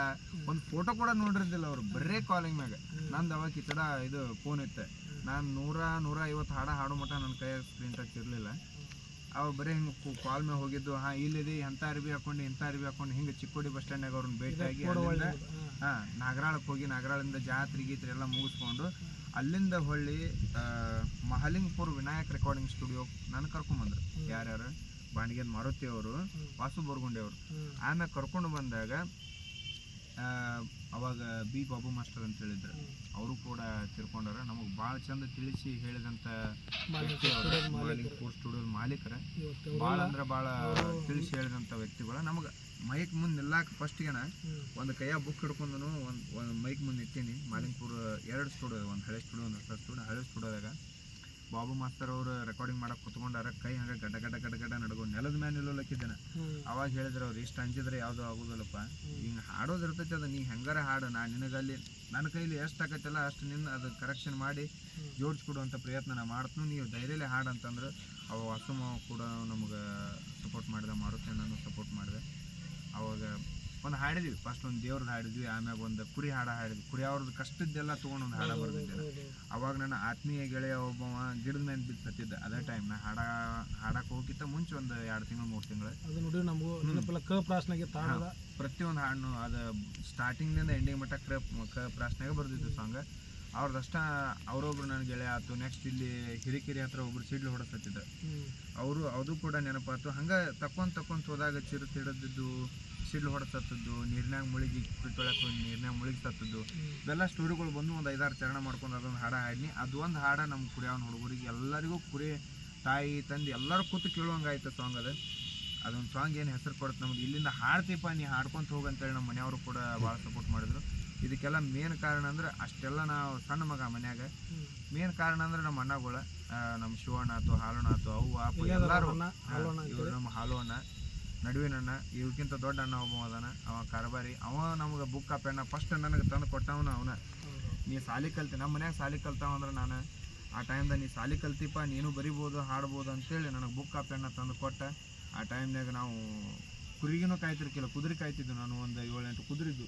ಒಂದು ಫೋಟೋ ಕೂಡ ನೋಡಿರ್ಲಿಲ್ಲ ಅವ್ರು ಬರೇ ಕಾಲಿಂಗ್ ಮ್ಯಾಗ. ನಂದು ಅವಾಗ ಈ ಕಡೆ ಇದು ಫೋನ್ ಇತ್ತೆ. ನಾನು ನೂರ ನೂರ ಐವತ್ತು ಹಾಡ ಹಾಡೋ ಮಟ್ಟ ನನ್ನ ಕೈಯಾಗ ಸ್ಕ್ರೀನ್ ಟಚ್ ಇರಲಿಲ್ಲ. ಅವ ಬರೀ ಹಿಂಗೆ ಕಾಲ್ ಮೇಲೆ ಹೋಗಿದ್ದು ಹಾಂ ಇಲ್ಲಿದೆ ಎಂಥ ಅರ್ಬಿ ಹಾಕೊಂಡು ಇಂಥ ಅರ್ಬಿ ಹಾಕೊಂಡು ಹಿಂಗೆ ಚಿಕ್ಕೋಡಿ ಬಸ್ ಸ್ಟ್ಯಾಂಡ್ನಾಗ ಅವ್ರನ್ನ ಭೇಟಿಯಾಗಿ ಹಾಂ. ನಾಗರಾಳಕ್ಕೆ ಹೋಗಿ ನಾಗರಾಳಿಂದ ಜಾತ್ರೆ ಗೀತ್ರೆ ಎಲ್ಲ ಮುಗಿಸ್ಕೊಂಡು ಅಲ್ಲಿಂದ ಹೊಳ್ಳಿ ಮಹಲಿಂಗ್ಪುರ್ ವಿನಾಯಕ್ ರೆಕಾರ್ಡಿಂಗ್ ಸ್ಟುಡಿಯೋ ನಾನು ಕರ್ಕೊಂಬಂದ್ರು. ಯಾರ್ಯಾರು? ಬಾಣಿಗೆನ್ ಮಾರುತಿ ಅವರು ವಾಸು ಬೋರ್ಗುಂಡೆ ಅವರು. ಆಮೇಲೆ ಕರ್ಕೊಂಡು ಬಂದಾಗ ಆ, ಅವಾಗ ಬಿ ಬಾಬು ಮಾಸ್ಟರ್ ಅಂತ ಹೇಳಿದ್ರು. ಅವರು ಕೂಡ ತಿರ್ಕೊಂಡಾರ. ನಮಗೆ ಭಾಳ ಚಂದ ತಿಳಿಸಿ ಹೇಳಿದಂತ ಮಾಲಿಂಗ್ಪುರ್ ಸ್ಟುಡಿಯೋದ ಮಾಲೀಕರ. ಭಾಳ ಅಂದ್ರೆ ಭಾಳ ತಿಳಿಸಿ ಹೇಳಿದಂತ ವ್ಯಕ್ತಿಗಳು. ನಮಗೆ ಮೈಕ್ ಮುಂದೆ ನಿಲ್ಲಾಕ ಫಸ್ಟ್ಗೆನ ಒಂದು ಕೈಯ ಬುಕ್ ಹಿಡ್ಕೊಂಡು ಒಂದು ಒಂದು ಮೈಕ್ ಮುಂದೆ ಇಟ್ಟೀನಿ ಮಾಲಿಂಗ್ಪುರ ಎರಡು ಸ್ಟುಡಿಯೋ ಒಂದು ಹಳೆ ಸ್ಟುಡಿಯೋ ಒಂದು ಹೊಸ ಸ್ಟುಡಿಯೋ ಹಳೆ ಸ್ಟುಡಿಯೋದಾಗ. ಬಾಬು ಮಾಸ್ತರ್ ಅವರು ರೆಕಾರ್ಡಿಂಗ್ ಮಾಡಕ್ಕೆ ಕುತ್ಕೊಂಡಾರ ಕೈ ಹಂಗೆ ಗಡ ಗಡ ಗಡ ಗಡ ನಡ್ಕೊಂಡು ನೆಲದ ಮೇಲೆ ನಿಲ್ಲೋಲಕ್ಕಿದ್ದೇನೆ. ಅವಾಗ ಹೇಳಿದ್ರು ಅವ್ರು ಇಷ್ಟು ಅಂಜಿದ್ರೆ ಯಾವುದೂ ಆಗೋದಿಲ್ಲಪ್ಪ. ಹಿಂಗೆ ಹಾಡೋದು ಇರ್ತೈತಿ ಅದು ನೀ ಹೆಂಗಾರ ಹಾಡು ನಾ ನಿನಗಲ್ಲಿ ನನ್ನ ಕೈಲಿ ಎಷ್ಟು ಆಕೈತಲ್ಲ ಅಷ್ಟು ನಿನ್ನ ಅದು ಕರೆಕ್ಷನ್ ಮಾಡಿ ಜೋಡಿಸ್ಕೊಡುವಂಥ ಪ್ರಯತ್ನ ನಾ ಮಾಡ್ತೀನಿ ನೀವು ಧೈರ್ಯಲೇ ಹಾಡು ಅಂತಂದ್ರೆ ಅವ ಅಸುಮ ಕೂಡ ನಮಗೆ ಸಪೋರ್ಟ್ ಮಾಡಿದ ಮಾರುತಿ ನಾನು ಸಪೋರ್ಟ್ ಮಾಡಿದೆ. ಅವಾಗ ಒಂದು ಹಾಡಿದ್ವಿ. ಫಸ್ಟ್ ಒಂದು ದೇವ್ರದ್ದು ಹಾಡಿದ್ವಿ ಆಮ್ಯಾಗ ಒಂದು ಕುರಿ ಹಾಡ ಹಾಡಿದ್ವಿ. ಕುರಿ ಅವ್ರದ್ದು ಕಷ್ಟದ್ದೆಲ್ಲ ತೊಗೊಂಡು ಒಂದು ಹಾಡ ಬರ್ದಿದ್ದೆ ಅವಾಗ ನನ್ನ ಆತ್ಮೀಯ ಗೆಳೆಯ ಒಬ್ಬವ ಗಿಡದ ಮೇಲೆ ಬಿದ್ದು ಸತ್ತಿದ್ದೆ. ಅದೇ ಟೈಮ್ ನಾ ಹಾಡ ಹಾಡಕ್ಕೆ ಹೋಗಿತ್ತ ಮುಂಚೆ ಒಂದು ಎರಡು ತಿಂಗಳು ಮೂರು ತಿಂಗಳು. ಅದು ನೋಡಿ ನಮಗೂ ಕ ಪ್ರಾಸ್ನಾಗೆ ತಾಣದ. ಪ್ರತಿಯೊಂದು ಹಾಡನ್ನು ಅದು ಸ್ಟಾರ್ಟಿಂಗ್ನಿಂದ ಎಂಡಿಂಗ್ ಮಟ್ಟ ಕ್ರ ಕ ಪ್ರಾಸ್ನಾಗೆ ಬರ್ದಿದ್ದು ಸಾಂಗ್ ಅವ್ರದಷ್ಟ ಅವರೊಬ್ರು ನನ್ನ ಗೆಳೆಯ ಆಯ್ತು ನೆಕ್ಸ್ಟ್ ಇಲ್ಲಿ ಹಿರಿಕಿರಿ ಹತ್ರ ಒಬ್ರು ಸಿಡ್ಲು ಹೊಡೆಸತ್ತಿದ್ದ ಅವರು ಅದು ಕೂಡ ನೆನಪಾತು. ಹಂಗೆ ತಕೊಂಡ್ ತಕೊಂಡ್ ಹೋದಾಗ ಚಿರು ಹಿಡಿದಿದ್ದು ಸಿಡ್ಲು ಹೊಡೆಸತ್ತದ್ದು ನೀರಿನಾಗ ಮುಳುಗಿ ಕುರಿ ತೊಳಕ್ಕೆ ಹೋಗಿ ನೀರಿನಾಗ ಮುಳುಗಿ ಸತ್ತದ್ದು ಇವೆಲ್ಲ ಸ್ಟೋರಿಗಳು ಬಂದು ಒಂದು ಐದಾರು ಚರಣ ಮಾಡ್ಕೊಂಡು ಅದೊಂದು ಹಾಡ ಹಾಡಿನಿ. ಅದು ಒಂದು ಹಾಡ ನಮ್ಮ ಕುರಿಯವನ ಹುಡುಗರಿಗೆ ಎಲ್ಲರಿಗೂ ಕುರಿ ತಾಯಿ ತಂದೆ ಎಲ್ಲರೂ ಕೂತು ಕೇಳುವಂಗಾಯ್ತು ಸಾಂಗ್ ಅದು. ಅದೊಂದು ಸಾಂಗ್ ಏನು ಹೆಸರು ಕೊಡುತ್ತೆ ನಮ್ಗೆ? ಇಲ್ಲಿಂದ ಹಾಡ್ತೀಪ ನೀ ಹಾಡ್ಕೊಂತ ಹೋಗಂತೇಳಿ ನಮ್ಮ ಮನೆಯವರು ಕೂಡ ಭಾಳ ಸಪೋರ್ಟ್ ಮಾಡಿದ್ರು. ಇದಕ್ಕೆಲ್ಲ ಮೇನ್ ಕಾರಣ ಅಂದ್ರೆ ಅಷ್ಟೆಲ್ಲ ನಾವು ಸಣ್ಣ ಮಗ ಮನ್ಯಾಗ. ಮೇನ್ ಕಾರಣ ಅಂದ್ರೆ ನಮ್ಮ ಅಣ್ಣಗಳ ನಮ್ಮ ಶಿವಣ್ಣ ಆತು ಹಾಲೋಣ ಆತು ಅವು ಆಪು ಇಲ್ಲೇ ಎಲ್ಲರೂ. ನಮ್ಮ ಹಾಲು ಅಣ್ಣ ನಡುವಿನ ಅಣ್ಣ ಇವ್ಕಿಂತ ದೊಡ್ಡ ಅಣ್ಣ ಒಬ್ಬ ಅದಾನ. ಅವ ಕಾರ್ಬಾರಿ. ಅವ ನಮಗೆ ಬುಕ್ ಪೆನ್ನ ಫಸ್ಟ್ ನನಗೆ ತಂದು ಕೊಟ್ಟವನ ಅವನ. ನೀ ಸಾಲಿ ಕಲ್ತಿ ನಮ್ಮ ಮನ್ಯಾಗ ಸಾಲಿ ಕಲ್ತಾವ ಅಂದ್ರೆ ನಾನು, ಆ ಟೈಮ್ದಾಗ ನೀ ಸಾಲಿ ಕಲ್ತಿಪ್ಪ, ನೀನು ಬರಿಬೋದು, ಹಾಡ್ಬೋದು ಅಂತೇಳಿ ನನಗೆ ಬುಕ್ ಪೆನ್ನ ತಂದು ಕೊಟ್ಟ. ಆ ಟೈಮ್ನಾಗ ನಾವು ಕುರಿಗಿನೂ ಕಾಯ್ತಿರ್ಕಿಲ್ಲ, ಕುದುರೆ ಕಾಯ್ತಿದ್ದು ನಾನು ಒಂದು ಏಳೆಂಟು ಕುದುರಿದ್ದು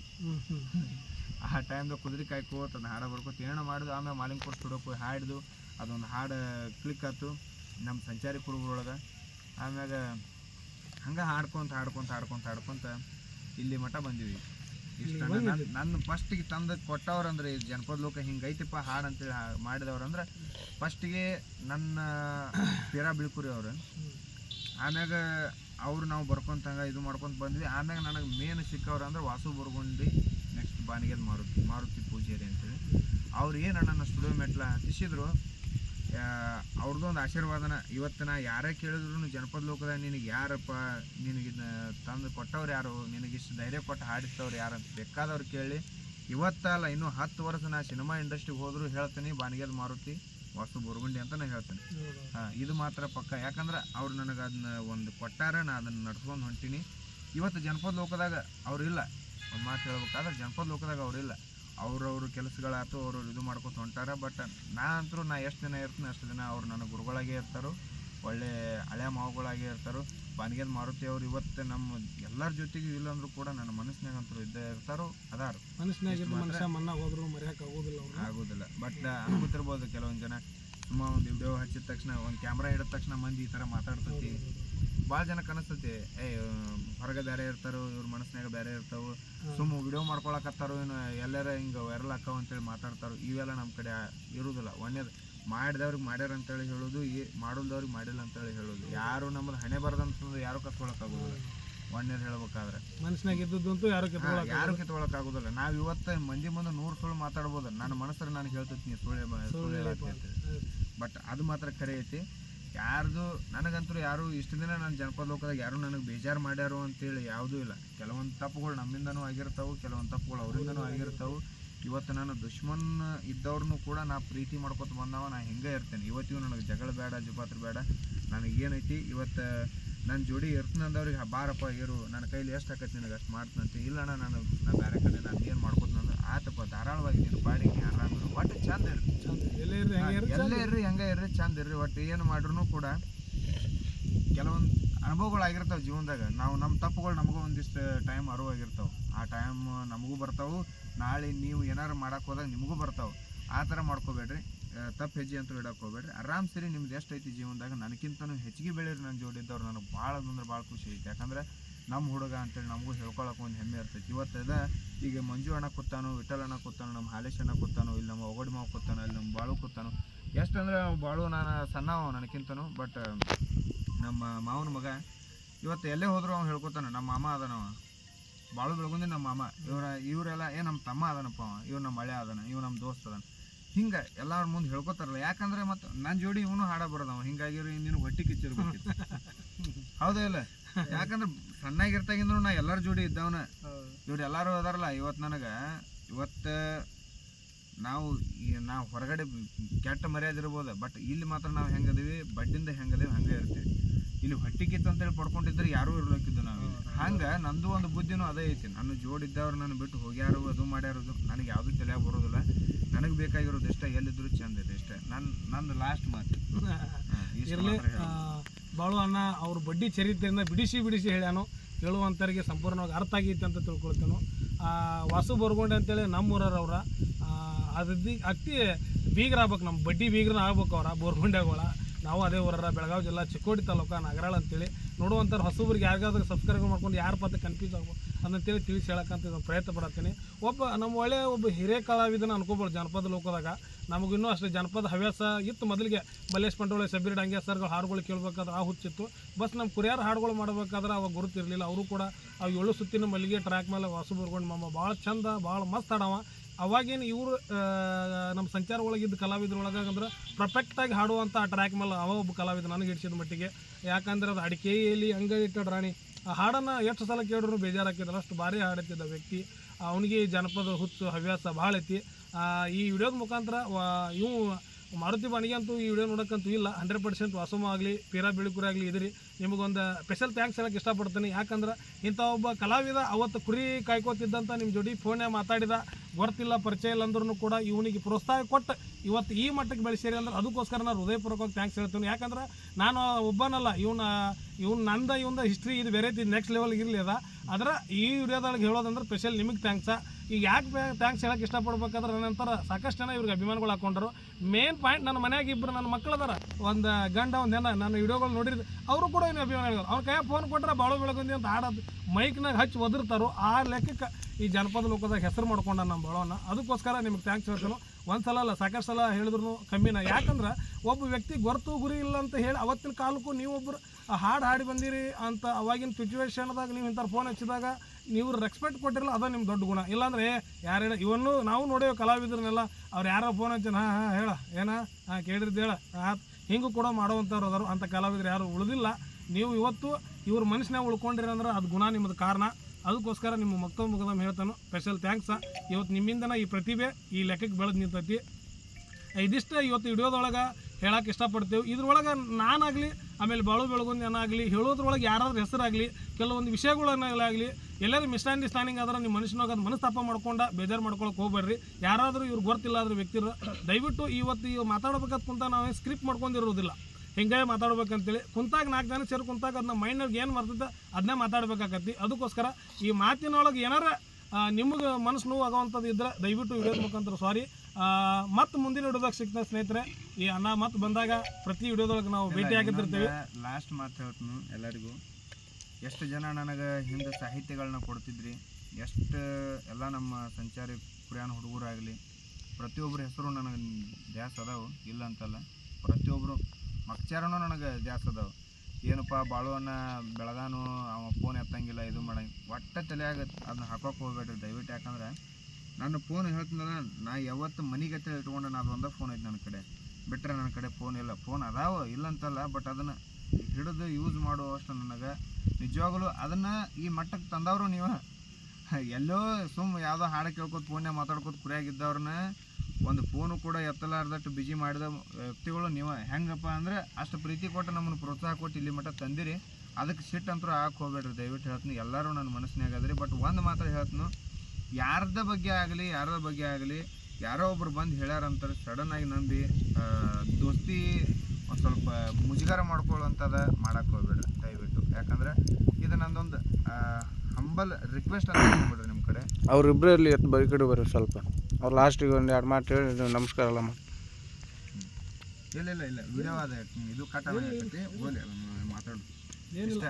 ಆ ಟೈಮ್ದಾಗ ಕುದುರೆ ಕಾಯ್ಕೋತ ಅದನ್ನ ಹಾಡ ಬರ್ಕೋತ ಏನೋ ಮಾಡಿದ್ವು ಆಮೇಲೆ ಮಾಲಿಂಗ್ ಕೊಟ್ಟು ಸುಡೋಕು ಹಾಡಿದು, ಅದೊಂದು ಹಾಡು ಕ್ಲಿಕ್ ಆಯ್ತು ನಮ್ಮ ಸಂಚಾರಿ ಕುರುಬರೊಳಗೆ. ಆಮ್ಯಾಗ ಹಂಗೆ ಹಾಡ್ಕೊಂತ ಹಾಡ್ಕೊಂತ ಹಾಡ್ಕೊಂತ ಹಾಡ್ಕೊಂತ ಇಲ್ಲಿ ಮಠ ಬಂದಿವಿ. ಇಷ್ಟ ನನ್ನ ನನ್ನ ಫಸ್ಟಿಗೆ ತಂದು ಕೊಟ್ಟವ್ರಂದ್ರೆ ಈ ಜನಪದ ಲೋಕ ಹಿಂಗೈತಿಪ್ಪ ಹಾಡು ಅಂತೇಳಿ ಮಾಡಿದವ್ರು ಮಾಡಿದವ್ರಂದ್ರೆ ಫಸ್ಟಿಗೆ ನನ್ನ ಪೀರಾ ಬಿಳ್ಕುರಿ ಅವರು. ಆಮ್ಯಾಗ ಅವ್ರು ನಾವು ಬರ್ಕೊಂತಂಗ ಇದು ಮಾಡ್ಕೊಂತ ಬಂದ್ವಿ. ಆಮ್ಯಾಗ ನನಗೆ ಮೇನ್ ಸಿಕ್ಕವ್ರು ಅಂದ್ರೆ ವಾಸು ಬರ್ಗೊಂಡು ನೆಕ್ಸ್ಟ್ ಬಾನಿಗೆದ ಮಾರುತಿ ಮಾರುತಿ ಪೂಜಾರಿ ಅಂತೇಳಿ. ಅವ್ರು ಏನು ನನ್ನ ಸ್ಟುಡಿಯೋ ಮೆಟ್ಲ ಹತ್ತಿಸಿದ್ರು ಅವ್ರದ್ದು ಒಂದು ಆಶೀರ್ವಾದನ. ಇವತ್ತು ನಾ ಯಾರೇ ಕೇಳಿದ್ರು ಜನಪದ ಲೋಕದ ನಿನಗೆ ಯಾರಪ್ಪ ನಿನಗೆ ತಂದು ಕೊಟ್ಟವ್ರು ಯಾರು? ನಿನಗೆ ಇಷ್ಟು ಧೈರ್ಯ ಕೊಟ್ಟು ಹಾಡಿಸ್ತವ್ರು ಯಾರು ಅಂತ ಬೇಕಾದವ್ರು ಕೇಳಿ. ಇವತ್ತಲ್ಲ ಇನ್ನೂ ಹತ್ತು ವರ್ಷ ನಾ ಸಿನಿಮಾ ಇಂಡಸ್ಟ್ರಿಗೆ ಹೋದರೂ ಹೇಳ್ತೀನಿ ಬಾನಿಗೆದ ಮಾರುತಿ ವಾಸು ಬೋರ್ಗುಂಡಿ ಅಂತ ನಾನು ಹೇಳ್ತೀನಿ. ಹಾ, ಇದು ಮಾತ್ರ ಪಕ್ಕ. ಯಾಕಂದ್ರೆ ಅವ್ರು ನನಗೆ ಅದನ್ನ ಒಂದು ಕೊಟ್ಟಾರ ನಾ ಅದನ್ನ ನಡ್ಸ್ಕೊಂಡು ಹೊಂಟೀನಿ. ಇವತ್ತು ಜನಪದ ಲೋಕದಾಗ ಅವ್ರಿಲ್ಲ. ಒಂದು ಮಾತು ಹೇಳ್ಬೇಕಾದ್ರೆ ಜನಪದ ಲೋಕದಾಗ ಅವ್ರಿಲ್ಲ. ಅವ್ರವ್ರ ಕೆಲಸಗಳಾಯ್ತು ಅವರು ಇದು ಮಾಡ್ಕೊತ ಹೊಂಟಾರ. ಬಟ್ ನಾ ಅಂತರೂ ನಾ ಎಷ್ಟು ದಿನ ಇರ್ತೀನಿ ಅಷ್ಟು ದಿನ ಅವ್ರು ನನ್ನ ಗುರುಗಳಾಗೇ ಇರ್ತಾರೆ. ಒಳ್ಳೆ ಹಳೆ ಮಾವುಗಳಾಗೇ ಇರ್ತಾರೆ. ಬಾನಿಗೆದ ಮಾರುತಿ ಅವ್ರು ಇವತ್ತು ನಮ್ಮ ಎಲ್ಲರ ಜೊತೆಗೂ ಇಲ್ಲಂದ್ರೂ ಕೂಡ ನನ್ನ ಮನಸ್ಸಿನಾಗ ಅಂತೂ ಇದ್ದೇ ಇರ್ತಾರೋ. ಅದಾರು. ಹೋದ್ರು ಆಗೋದಿಲ್ಲ ಬಟ್ ಅನ್ಕೋತಿರ್ಬೋದು ಕೆಲವೊಂದು ಜನ ಸುಮ್ಮ ಒಂದು ವಿಡಿಯೋ ಹಚ್ಚಿದ ತಕ್ಷಣ ಒಂದು ಕ್ಯಾಮ್ರಾ ಹಿಡಿದ ತಕ್ಷಣ ಮಂದಿ ಈ ಥರ ಮಾತಾಡ್ತತಿ. ಭಾಳ ಜನಕ್ಕೆ ಅನಿಸ್ತೈತಿ. ಏ ಹೊರಗೆ ಬೇರೆ ಇರ್ತಾರೋ ಇವ್ರ ಮನಸ್ಸಿನಾಗ ಬೇರೆ ಇರ್ತಾವೆ. ಸುಮ್ಮ ವಿಡಿಯೋ ಮಾಡ್ಕೊಳಕತ್ತಾರೋ ಏನು ಎಲ್ಲರ ಹಿಂಗೆ ವೈರಲ್ ಆಕಾವ ಅಂತೇಳಿ ಮಾತಾಡ್ತಾರೋ ಇವೆಲ್ಲ ನಮ್ಮ ಕಡೆ ಇರುವುದಿಲ್ಲ ಒಂದೇದು ಮಾಡಿದವ್ರಿಗೆ ಮಾಡ್ಯಾರ ಅಂತೇಳಿ ಹೇಳೋದು ಈ ಮಾಡೋದವ್ರಿಗೆ ಮಾಡಿಲ್ಲ ಅಂತೇಳಿ ಹೇಳೋದು. ಯಾರು ನಮ್ಮದು ಹಣೆ ಬರದಂತಂದು ಯಾರು ಕತ್ಕೊಳಕ್ಕಾಗೋದಿಲ್ಲ. ಒಣ್ಣೇರು ಹೇಳ್ಬೇಕಾದ್ರೆ. ಮನಸ್ಸಿನಾಗ ಇದ್ದದ್ದಂತೂ ಯಾರು ಯಾರು ಕಿತ್ಕೊಳಕಾಗೋದಿಲ್ಲ ನಾವು ಇವತ್ತ ಮಂದಿ ಮುಂದೆ ನೂರು ಸುಳ್ಳು ಮಾತಾಡ್ಬೋದು. ನನ್ನ ಮನಸ್ಸರ ನಾನು ಹೇಳ್ತೈತಿ ನೀ ಸುಳ್ಳು ಸುಳ್ಳು ಬಟ್ ಅದು ಮಾತ್ರ ಕರೆ ಐತಿ. ಯಾರ್ದು ನನಗಂತೂ ಯಾರು ಇಷ್ಟು ದಿನ ನನ್ನ ಜನಪದ ಲೋಕದಾಗ ಯಾರು ನನಗೆ ಬೇಜಾರು ಮಾಡ್ಯಾರು ಅಂತೇಳಿ ಯಾವುದೂ ಇಲ್ಲ. ಕೆಲವೊಂದು ತಪ್ಪುಗಳು ನಮ್ಮಿಂದನೂ ಆಗಿರ್ತಾವೆ, ಕೆಲವೊಂದು ತಪ್ಪುಗಳು ಅವರಿಂದನೂ ಆಗಿರ್ತಾವೆ. ಇವತ್ತು ನಾನು ದುಶ್ಮನ್ ಇದ್ದವ್ರನ್ನೂ ಕೂಡ ನಾ ಪ್ರೀತಿ ಮಾಡ್ಕೊತ ಬಂದವ, ನಾ ಹಿಂಗೆ ಇರ್ತೇನೆ. ಇವತ್ತಿಗೂ ನನಗೆ ಜಗಳ ಬೇಡ, ಜುಪಾತ್ರ ಬೇಡ. ನನಗೆ ಏನೈತಿ, ಇವತ್ತು ನನ್ನ ಜೋಡಿ ಇರ್ತನಂದವ್ರಿಗೆ, ಬಾರಪ್ಪ, ಇರು. ನನ್ನ ಕೈಲಿ ಎಷ್ಟು ಆಕೈತಿ, ನಿನಗೆ ಅಷ್ಟು ಮಾಡ್ತಂತೆ ಇಲ್ಲಣ್ಣ, ನಾನು ನಾ ಬೇರೆ ಕಡೆ, ನಾನು ಏನು ಮಾಡ್ಕೊತ ಆತಪ್ಪ ಧಾರಾಳವಾಗಿ ನೀನು ಪಾಡಿ ಆರಾಮಿರು ಒಟ್ಟು ಚಂದ ಇರು ಚಂದ ಎಲ್ಲೇ ಇರ್ರಿ ಹೆಂಗೆ ಇರ್ರಿ ಎಲ್ಲೇ ಇರ್ರಿ ಹೆಂಗೆ ಇರ್ರಿ ಚಂದ ಇರ್ರಿ ಒಟ್ಟು ಏನು ಮಾಡ್ರು ಕೂಡ ಕೆಲವೊಂದು ಅನುಭವಗಳಾಗಿರ್ತಾವೆ ಜೀವನದಾಗ. ನಾವು ನಮ್ಮ ತಪ್ಪುಗಳು ನಮಗೂ ಒಂದಿಷ್ಟು ಟೈಮ್ ಅರಿವಾಗಿರ್ತಾವೆ. ಆ ಟೈಮ್ ನಮಗೂ ಬರ್ತಾವೆ. ನಾಳೆ ನೀವು ಏನಾರು ಮಾಡಕ್ಕೆ ಹೋದಾಗ ನಿಮಗೂ ಬರ್ತಾವೆ. ಆ ಥರ ಮಾಡ್ಕೋಬೇಡ್ರಿ. ತಪ್ಪು ಹೆಜ್ಜೆ ಅಂತೂ ಇಡಕ್ಕೆ ಹೋಗ್ಬೇಡ್ರಿ. ಆರಾಮ್ ಸರಿ ನಿಮ್ದು ಎಷ್ಟು ಐತಿ ಜೀವನದಾಗ. ನನಗಿಂತನೂ ಹೆಚ್ಚಿಗೆ ಬೆಳೀರಿ ನನ್ನ ಜೋಡಿದ್ದವ್ರು ನನಗೆ ಭಾಳ ಅಂದ್ರೆ ಭಾಳ ಖುಷಿ ಐತಿ. ಯಾಕಂದ್ರೆ ನಮ್ಮ ಹುಡುಗ ಅಂತೇಳಿ ನಮಗೂ ಹೇಳ್ಕೊಳಕ್ಕೆ ಒಂದು ಹೆಮ್ಮೆ ಇರ್ತೈತಿ. ಇವತ್ತು ಅದ, ಈಗ ಮಂಜು ಅಣ್ಣ ಕೂತಾನು, ವಿಠಲ್ ಅಣ್ಣ ಕೂತಾನು, ನಮ್ಮ ಹಾಲೇಶ್ ಅಣ್ಣ ಕೂತಾನು, ಇಲ್ಲಿ ನಮ್ಮ ಒಗಡಿ ಮಾವು ಕೂತಾನು, ಇಲ್ಲಿ ನಮ್ಮ ಬಾಳು ಕೂತಾನು ಅಂದ್ರೆ ಬಾಳು ನಾನು ಸಣ್ಣವ ನನಗಿಂತನು ಬಟ್ ನಮ್ಮ ಮಾವನ ಮಗ, ಇವತ್ತು ಎಲ್ಲೇ ಹೋದರೂ ಅವ್ನು ಹೇಳ್ಕೊತಾನೆ, ನಮ್ಮ ಮಾಮ ಅದನವ. ಬಾಳು ಬೆಳಗುಂದಿ ನಮ್ಮ ಮಾಮ, ಇವರ, ಇವರೆಲ್ಲ, ಏ ನಮ್ಮ ತಮ್ಮ ಅದನಪ್ಪ ಅವ, ಇವ್ರು ನಮ್ಮ ಮಳೆ ಅದನ ಇವ್ ನಮ್ಮ ದೋಸ್ತ ಅದನ. ಹಿಂಗೆ ಎಲ್ಲರ ಮುಂದೆ ಹೇಳ್ಕೊತಾರಲ್ಲ, ಯಾಕಂದ್ರೆ ಮತ್ತು ನನ್ನ ಜೋಡಿ ಇವನು ಹಾಡ ಬರೋದವ, ಹಿಂಗಾಗಿ ನಿನಗೆ ಹೊಟ್ಟೆ ಕಿಚ್ಚಿರ್ಬೇಕು ಹೌದಾ ಇಲ್ಲ? ಯಾಕಂದ್ರೆ ಸಣ್ಣಾಗಿರ್ತಾಗಿಂದ್ರು ನಾ ಎಲ್ಲರ ಜೋಡಿ ಇದ್ದವನ. ಇವ್ರು ಎಲ್ಲಾರು ಅದಾರಲ್ಲ ಇವತ್ತು ನನಗೆ ಇವತ್ತು ನಾವು ನಾವು ಹೊರಗಡೆ ಕೆಟ್ಟ ಮರ್ಯಾದೆ ಇರ್ಬೋದು ಬಟ್ ಇಲ್ಲಿ ಮಾತ್ರ ನಾವು ಹೆಂಗದೀವಿ ಬಡ್ಡಿಂದ ಹೆಂಗದೀವಿ ಹಂಗೆ ಇರ್ತೀವಿ. ಇಲ್ಲಿ ಹೊಟ್ಟಿ ಅಂತೇಳಿ ಪಡ್ಕೊಂಡಿದ್ರೆ ಯಾರೂ ಇರ್ಲಕ್ಕಿದ್ದು ನಾವು. ಹಂಗೆ ನಂದು ಒಂದು ಬುದ್ಧಿನೂ ಅದೇ ಐತಿ. ನನ್ನ ಜೋಡಿದ್ದವ್ರು ನಾನು ಬಿಟ್ಟು ಹೋಗ್ಯಾರು ಅದು ಮಾಡ್ಯಾರು ನನಗೆ ಯಾವುದು ತಲೆಯಾಗ ಬರೋದಿಲ್ಲ. ನನಗೆ ಬೇಕಾಗಿರೋದು ಇಷ್ಟ ಎಲ್ಲಿದ್ರು ಚಂದ ಇದೆ ಇಷ್ಟ ನನ್ನ ನಂದು ಲಾಸ್ಟ್ ಮಾತು. ಬಾಳು ಅಣ್ಣ ಅವ್ರ ಬಡ್ಡಿ ಚರಿತ್ರೆಯಿಂದ ಬಿಡಿಸಿ ಬಿಡಿಸಿ ಹೇಳ್ಯಾನು ಹೇಳುವಂಥವ್ರಿಗೆ ಸಂಪೂರ್ಣವಾಗಿ ಅರ್ಥ ಆಗೈತೆ ಅಂತ ತಿಳ್ಕೊಳ್ತೇನೆ. ವಾಸು ಬರ್ಗೊಂಡೆ ಅಂತೇಳಿ ನಮ್ಮೂರವ್ರು ಅವರ. ಅದಿ ಅತಿ ಬೀಗರಾಗ್ಬೇಕು ನಮ್ಮ ಬಡ್ಡಿ ಬೀಗ್ರನ ಆಗ್ಬೇಕು ಅವ್ರ, ಬೋರ್ಗೊಂಡೆಗಳ. ನಾವು ಅದೇ ಊರರ ಬೆಳಗಾವಿ ಜಿಲ್ಲಾ ಚಿಕ್ಕೋಡಿ ತಾಲೂಕು ನಗರಾಳ ಅಂತೇಳಿ. ನೋಡುವಂಥವ್ರು ಹೊಸಬ್ರಿಗೆ ಯಾರಿಗಾದ್ರೂ ಸಬ್ಸ್ಕ್ರೈಬ್ ಮಾಡ್ಕೊಂಡು ಯಾರ ಪತ್ತೆ ಕನ್ಫ್ಯೂಸ್ ಆಗ್ಬೋದು ಅದಅಂತೇಳಿ ತಿಳಿಸಿ ಹೇಳಕ್ಕಂತ ಪ್ರಯತ್ನ ಪಡತ್ತೀನಿ. ಒಬ್ಬ ನಮ್ಮ ಒಳ್ಳೆಯ ಒಬ್ಬ ಹಿರಿಯ ಕಲಾವಿದನ ಅನ್ಕೋಬೋದು ಜನಪದ ಲೋಕದಾಗ. ನಮಗಿನ್ನೂ ಅಷ್ಟೇ ಜನಪದ ಹವ್ಯಾಸ ಇತ್ತು ಮೊದಲಿಗೆ. ಮಲ್ಲೇಶ್ ಪಂಡೋಳಿ, ಸಬೀರ್ ಡಂಗೆ ಸರ್ಗಳು ಹಾಡುಗಳು ಕೇಳಬೇಕಾದ್ರೆ ಆ ಹುಚ್ಚಿತ್ತು ಬಸ್ ನಮ್ಮ ಕುರಿಯಾರ ಹಾಡುಗಳು ಮಾಡಬೇಕಾದ್ರೆ ಅವಾಗ ಗುರುತಿರಲಿಲ್ಲ. ಅವರು ಕೂಡ ಆ ಏಳು ಸುತ್ತಿನ ಮಲ್ಲಿಗೆ ಟ್ರ್ಯಾಕ್ ಮೇಲೆ ವಾಸು ಬರ್ಕೊಂಡು ಮಮ್ಮ ಭಾಳ ಚಂದ, ಭಾಳ ಮಸ್ತ್ ಹಾಡವ. ಅವಾಗೇನು ಇವರು ನಮ್ಮ ಸಂಚಾರ ಒಳಗಿದ್ದ ಕಲಾವಿದ್ರೊಳಗೆ ಅಂದ್ರೆ ಪರ್ಫೆಕ್ಟಾಗಿ ಹಾಡುವಂಥ ಆ ಟ್ರ್ಯಾಕ್ ಮೇಲೆ ಅವ ಒಬ್ಬ ಕಲಾವಿದ ನನಗೆ ಹಿಡಿಸಿದ ಮಟ್ಟಿಗೆ. ಯಾಕಂದ್ರೆ ಅದು ಅಡಿಕೆಯಲ್ಲಿ ಹಂಗೆ ಇಟ್ಟ ರಾಣಿ. ಆ ಹಾಡನ್ನು ಎಷ್ಟು ಸಲ ಕೇಳಿದ್ರು ಬೇಜಾರಾಕಿದ್ರು ಅಷ್ಟು ಭಾರಿ ಹಾಡುತ್ತಿದ್ದ ವ್ಯಕ್ತಿ. ಅವನಿಗೆ ಜನಪದ ಹುಚ್ಚು ಹವ್ಯಾಸ ಭಾಳ ಐತಿ. ಈ ವಿಡಿಯೋದ ಮುಖಾಂತರ ಇವು ಮಾರುತಿ ಬಾಣಿಗೆ ಅಂತೂ ಈ ವಿಡಿಯೋ ನೋಡೋಕ್ಕಂತೂ ಇಲ್ಲ. ಹಂಡ್ರೆಡ್ ಪರ್ಸೆಂಟ್ ವಾಸಮ ಆಗಲಿ, ಪೀರಾ ಬೆಳಿಕುರಿ ಆಗಲಿ ಇದ್ರಿ. ನಿಮಗೊಂದು ಸ್ಪೆಷಲ್ ಥ್ಯಾಂಕ್ಸ್ ಹೇಳಕ್ಕೆ ಇಷ್ಟಪಡ್ತೀನಿ. ಯಾಕಂದ್ರೆ ಇಂಥ ಒಬ್ಬ ಕಲಾವಿದ ಅವತ್ತು ಕುರಿ ಕಾಯ್ಕೋತಿದ್ದಂಥ ನಿಮ್ಮ ಜೋಡಿ ಫೋನೇ ಮಾತಾಡಿದ. ಗೊತ್ತಿಲ್ಲ, ಪರಿಚಯ ಇಲ್ಲ ಅಂದ್ರೂ ಕೂಡ ಇವನಿಗೆ ಪ್ರೋತ್ಸಾಹ ಕೊಟ್ಟು. ಇವತ್ತು ಈ ಮಟ್ಟಕ್ಕೆ ಬೆಳೆಸಿರಿ ಅಂದ್ರೆ ಅದಕ್ಕೋಸ್ಕರ ನಾನು ಹೃದಯಪೂರ್ವಕವಾಗಿ ಥ್ಯಾಂಕ್ಸ್ ಹೇಳ್ತೀನಿ. ಯಾಕಂದ್ರೆ ನಾನು ಒಬ್ಬನಲ್ಲ, ಇವನ ಇವ್ನು ನಂದ ಇವಂದ ಹಿಸ್ಟ್ರಿ ಇದು ಬೇರೆ ನೆಕ್ಸ್ಟ್ ಲೆವೆಲ್ಗೆ ಇರಲಿ ಅದ. ಆದ್ರೆ ಈ ವಿಡಿಯೋದೊಳಗೆ ಹೇಳೋದಂದ್ರೆ ಸ್ಪೆಷಲ್ ನಿಮಗೆ ಥ್ಯಾಂಕ್ಸ ಈಗ ಯಾಕೆ ಥ್ಯಾಂಕ್ಸ್ ಹೇಳಕ್ಕೆ ಇಷ್ಟಪಡ್ಬೇಕಾದ್ರೆ ನಂತರ ಸಾಕಷ್ಟು ಜನ ಇವ್ರಿಗೆ ಅಭಿಮಾನಗಳು ಹಾಕೊಂಡ್ರು. ಮೇನ್ ಪಾಯಿಂಟ್ ನನ್ನ ಮನೆಯಾಗ ಇಬ್ಬರು ನನ್ನ ಮಕ್ಕಳು ಅದಾರ. ಒಂದು ಗಂಡ, ಒಂದು ಜನ ನನ್ನ ವಿಡಿಯೋಗಳು ನೋಡಿದ್ರು ಅವರು ಕೂಡ ಇನ್ನು ಅಭಿಮಾನಿಗಳು ಅವ್ರ ಕೈ ಫೋನ್ ಕೊಟ್ಟರೆ ಬಾಳು ಬೆಳಗುಂದಿ ಅಂತ ಹಾಡೋದು ಮೈಕ್ನಾಗ ಹಚ್ಚಿ ಒದರ್ತಾರೋ. ಆ ಲೆಕ್ಕಕ್ಕೆ ಈ ಜನಪದ ಲೋಕದಾಗ ಹೆಸರು ಮಾಡ್ಕೊಂಡ ನಮ್ಮ ಬಾಳವನ್ನ ಅದಕ್ಕೋಸ್ಕರ ನಿಮ್ಗೆ ಥ್ಯಾಂಕ್ಸ್ ಹೇಳ್ತೀನಿ. ಒಂದು ಸಲ ಅಲ್ಲ, ಸಾಕಷ್ಟು ಸಲ ಹೇಳಿದ್ರು ಕಮ್ಮಿನ. ಯಾಕಂದ್ರೆ ಒಬ್ಬ ವ್ಯಕ್ತಿ ಗೊರ್ತು ಗುರಿ ಇಲ್ಲ ಅಂತ ಹೇಳಿ ಅವತ್ತಿನ ಕಾಲಕ್ಕೂ ನೀವೊಬ್ಬರು ಹಾಡು ಹಾಡಿ ಬಂದಿರಿ ಅಂತ ಅವಾಗಿನ ಸಿಚುವೇಶನ್ದಾಗ ನೀವು ಇಂಥ ಫೋನ್ ಹಚ್ಚಿದಾಗ ನೀವು ರೆಸ್ಪೆಕ್ಟ್ ಕೊಟ್ಟಿರಲ್ಲ, ಅದ ನಿಮ್ಮ ದೊಡ್ಡ ಗುಣ. ಇಲ್ಲಾಂದ್ರೆ ಯಾರು ಇವನ್ನು ನಾವು ನೋಡೇವು ಕಲಾವಿದ್ರನ್ನೆಲ್ಲ ಅವ್ರು ಯಾರೋ ಫೋನ್ ಹಚ್ಚಿನ ಹಾಂ ಹಾಂ, ಹೇಳ, ಏನ? ಹಾಂ ಕೇಳಿರ್ದು ಹೇಳ. ಹಾಂ, ಹಿಂಗೂ ಕೂಡ ಮಾಡುವಂಥವ್ರು ಅದಾರು. ಅಂಥ ಕಲಾವಿದ್ರು ಯಾರು ಉಳಿದಿಲ್ಲ. ನೀವು ಇವತ್ತು ಇವ್ರ ಮನಸ್ಸಿನ ಉಳ್ಕೊಂಡಿರಂದ್ರೆ ಅದು ಗುಣ ನಿಮ್ಮದು ಕಾರಣ. ಅದಕ್ಕೋಸ್ಕರ ನಿಮ್ಮ ಮಕ್ಕಳ ಮುಖದ ಹೇಳ್ತಾನು ಸ್ಪೆಷಲ್ ಥ್ಯಾಂಕ್ಸ ಇವತ್ತು ನಿಮ್ಮಿಂದನೇ ಈ ಪ್ರತಿಭೆ ಈ ಲೆಕ್ಕಕ್ಕೆ ಬೆಳೆದು ನಿಂತೈತಿ. ಇದಿಷ್ಟು ಇವತ್ತು ವಿಡಿಯೋದೊಳಗೆ ಹೇಳಕ್ಕೆ ಇಷ್ಟಪಡ್ತೇವೆ. ಇದ್ರೊಳಗೆ ನಾನಾಗಲಿ, ಆಮೇಲೆ ಬಾಳು ಬೆಳಗುಂದಿ ಏನಾಗಲಿ ಹೇಳೋದ್ರೊಳಗೆ ಯಾರಾದ್ರೂ ಹೆಸರಾಗಲಿ, ಕೆಲವೊಂದು ವಿಷಯಗಳನ್ನಾಗಲಿ, ಎಲ್ಲರೂ ಮಿಸ್ಅಂಡರ್ಸ್ಟ್ಯಾಂಡಿಂಗ್ ಆದ್ರೆ ನಿಮ್ಮ ಮನುಷ್ಯನಾಗ ಅದು ಮನಸ್ತಾಪ ಮಾಡ್ಕೊಂಡು ಬೇಜಾರು ಮಾಡ್ಕೊಳಕ್ಕೆ ಹೋಗ್ಬೇಡ್ರಿ ಯಾರಾದರೂ ಇವ್ರು ಗೊತ್ತಿಲ್ಲ ಆದ್ರೆ ವ್ಯಕ್ತಿರು, ದಯವಿಟ್ಟು ಇವತ್ತು ಇವ್ರು ಮಾತಾಡ್ಬೇಕಂತ ಕುಂತ ನಾವು ಸ್ಕ್ರಿಪ್ಟ್ ಮಾಡ್ಕೊಂಡಿರೋದಿಲ್ಲ. ಹಿಂಗೆ ಮಾತಾಡ್ಬೇಕಂತೇಳಿ. ಕುಂತಾಗ ನಾಲ್ಕು ಜನ ಸೇರಿ ಕುಂತಾಗ ಅದನ್ನ ಮೈಂಡ್ನಾಗ ಏನು ಬರ್ತೈತೆ ಅದನ್ನೇ ಮಾತಾಡ್ಬೇಕಾಗತ್ತಿ ಅದಕ್ಕೋಸ್ಕರ ಈ ಮಾತಿನೊಳಗೆ ಏನಾರ ನಿಮಗೆ ಮನಸ್ಸು ನೋವು ಆಗೋವಂಥದ್ದು ಇದ್ರೆ ದಯವಿಟ್ಟು ವಿಡಿಯೋದ ಮುಖಾಂತರ ಸಾರಿ ಮತ್ತೆ ಮುಂದಿನ ವಿಡಿಯೋದಾಗ ಸಿಗ್ತಾರೆ ಸ್ನೇಹಿತರೆ. ಈ ಅನ್ನ ಮತ್ತೆ ಬಂದಾಗ ಪ್ರತಿ ವಿಡಿಯೋದೊಳಗೆ ನಾವು ಭೇಟಿ ಲಾಸ್ಟ್ ಮಾತು ಹೇಳ್ತೀನಿ ಎಲ್ಲರಿಗೂ. ಎಷ್ಟು ಜನ ನನಗೆ ಹಿಂದೆ ಸಾಹಿತ್ಯಗಳನ್ನ ಕೊಡ್ತಿದ್ರಿ ಎಷ್ಟು ಎಲ್ಲ ನಮ್ಮ ಸಂಚಾರಿ ಪ್ರಯಾಣ ಹುಡುಗರಾಗಲಿ ಪ್ರತಿಯೊಬ್ಬರ ಹೆಸರು ನನಗೆ ದ್ಯಾಸ್ ಅದಾವು ಇಲ್ಲ ಅಂತಲ್ಲ. ಪ್ರತಿಯೊಬ್ಬರು ಮಕ್ಚಾರನೂ ನನಗೆ ಜಾಸ್ತಿ ಅದಾವೆ. ಏನಪ್ಪ ಬಾಳುವನ್ನ ಬೆಳಗಾನು ಅವ ಫೋನ್ ಎತ್ತಂಗಿಲ್ಲ, ಇದು ಮಾಡಂಗ. ಒಟ್ಟ ತಲೆಯಾಗ ಅದನ್ನ ಹಾಕೋಕೆ ಹೋಗ್ಬೇಡ್ರಿ, ದಯವಿಟ್ಟು. ಯಾಕಂದ್ರೆ ನನ್ನ ಫೋನ್ ಹೇಳ್ತೀನಲ್ಲ ನಾ ಯಾವತ್ತು ಮನೆಗತ್ತೆ ಇಟ್ಕೊಂಡು, ನಾ ಅದೊಂದೇ ಫೋನ್ ಐತೆ ನನ್ನ ಕಡೆ. ಬಿಟ್ಟರೆ ನನ್ನ ಕಡೆ ಫೋನ್ ಇಲ್ಲ. ಫೋನ್ ಅದಾವ ಇಲ್ಲ ಅಂತಲ್ಲ ಬಟ್ ಅದನ್ನು ಹಿಡಿದು ಯೂಸ್ ಮಾಡುವಷ್ಟು ನನಗೆ ನಿಜವಾಗಲೂ ಅದನ್ನು ಈ ಮಟ್ಟಕ್ಕೆ ತಂದವರು ನೀವು. ಎಲ್ಲೋ ಸುಮ್ ಯಾವುದೋ ಹಾಡು ಕೇಳ್ಕೊತ ಫೋನ್ಯಾಗ ಮಾತಾಡ್ಕೊತ ಕುರಿಯಾಗಿದ್ದವ್ರನ್ನ ಒಂದು ಫೋನು ಕೂಡ ಎತ್ತಲಾರ್ದಟ್ಟು ಬಿಜಿ ಮಾಡಿದ ವ್ಯಕ್ತಿಗಳು ನೀವು. ಹೆಂಗಪ್ಪ ಅಂದ್ರೆ ಅಷ್ಟು ಪ್ರೀತಿ ಕೊಟ್ಟು ನಮ್ಮನ್ನು ಪ್ರೋತ್ಸಾಹ ಕೊಟ್ಟು ಇಲ್ಲಿ ಮಟ್ಟ ತಂದಿರಿ. ಅದಕ್ಕೆ ಸಿಟ್ಟು ಅಂತೂ ಹಾಕಿ ಹೋಗ್ಬೇಡ್ರಿ. ದಯವಿಟ್ಟು ಹೇಳ್ತೀನಿ, ಎಲ್ಲರೂ ನನ್ನ ಮನಸ್ಸಿನಾಗ ಅದ್ರಿ. ಬಟ್ ಒಂದು ಮಾತ್ರ ಹೇಳ್ತೀನಿ, ಯಾರ್ದ ಬಗ್ಗೆ ಆಗಲಿ, ಯಾರದ ಬಗ್ಗೆ ಆಗಲಿ, ಯಾರೋ ಒಬ್ರು ಬಂದು ಹೇಳ್ಯಾರಂತಾರೆ ಸಡನ್ನಾಗಿ ನಂಬಿ ದೋಸ್ತಿ ಒಂದು ಸ್ವಲ್ಪ ಮುಜುಗರ ಮಾಡ್ಕೊಳ್ಳುವಂಥದ್ದು ಮಾಡಕ್ಕೆ ಹೋಗ್ಬೇಡ್ರಿ. ದಯವಿಟ್ಟು. ಯಾಕಂದ್ರೆ ಇದು ನಂದೊಂದು ಹಂಬಲ್ ರಿಕ್ವೆಸ್ಟ್ ಅಂತ ಹೇಳ್ಬಿಡ್ರಿ ನಿಮ್ಮ ಕಡೆ. ಅವ್ರಿಬ್ರು ಇರಲಿ, ಎತ್ತು ಬೈ ಕಡೆ ಬರ್ರಿ ಸ್ವಲ್ಪ. ಅವ್ರು ಲಾಸ್ಟಿಗೆ ಒಂದು ಎರಡು ಮಾತು ಹೇಳಿ ನೀವು ನಮಸ್ಕಾರ ಅಲ್ಲಮ್ಮ ಮಾಡಿ ಇಲ್ಲ ಇಲ್ಲ ಇಲ್ಲ. ವಿಡಿಯೋ ಅದ ಇದು ಕಟ್ ಆಗತ್ತೆ ಹೋಲಿ ಮಾತಾಡು ಇಷ್ಟ.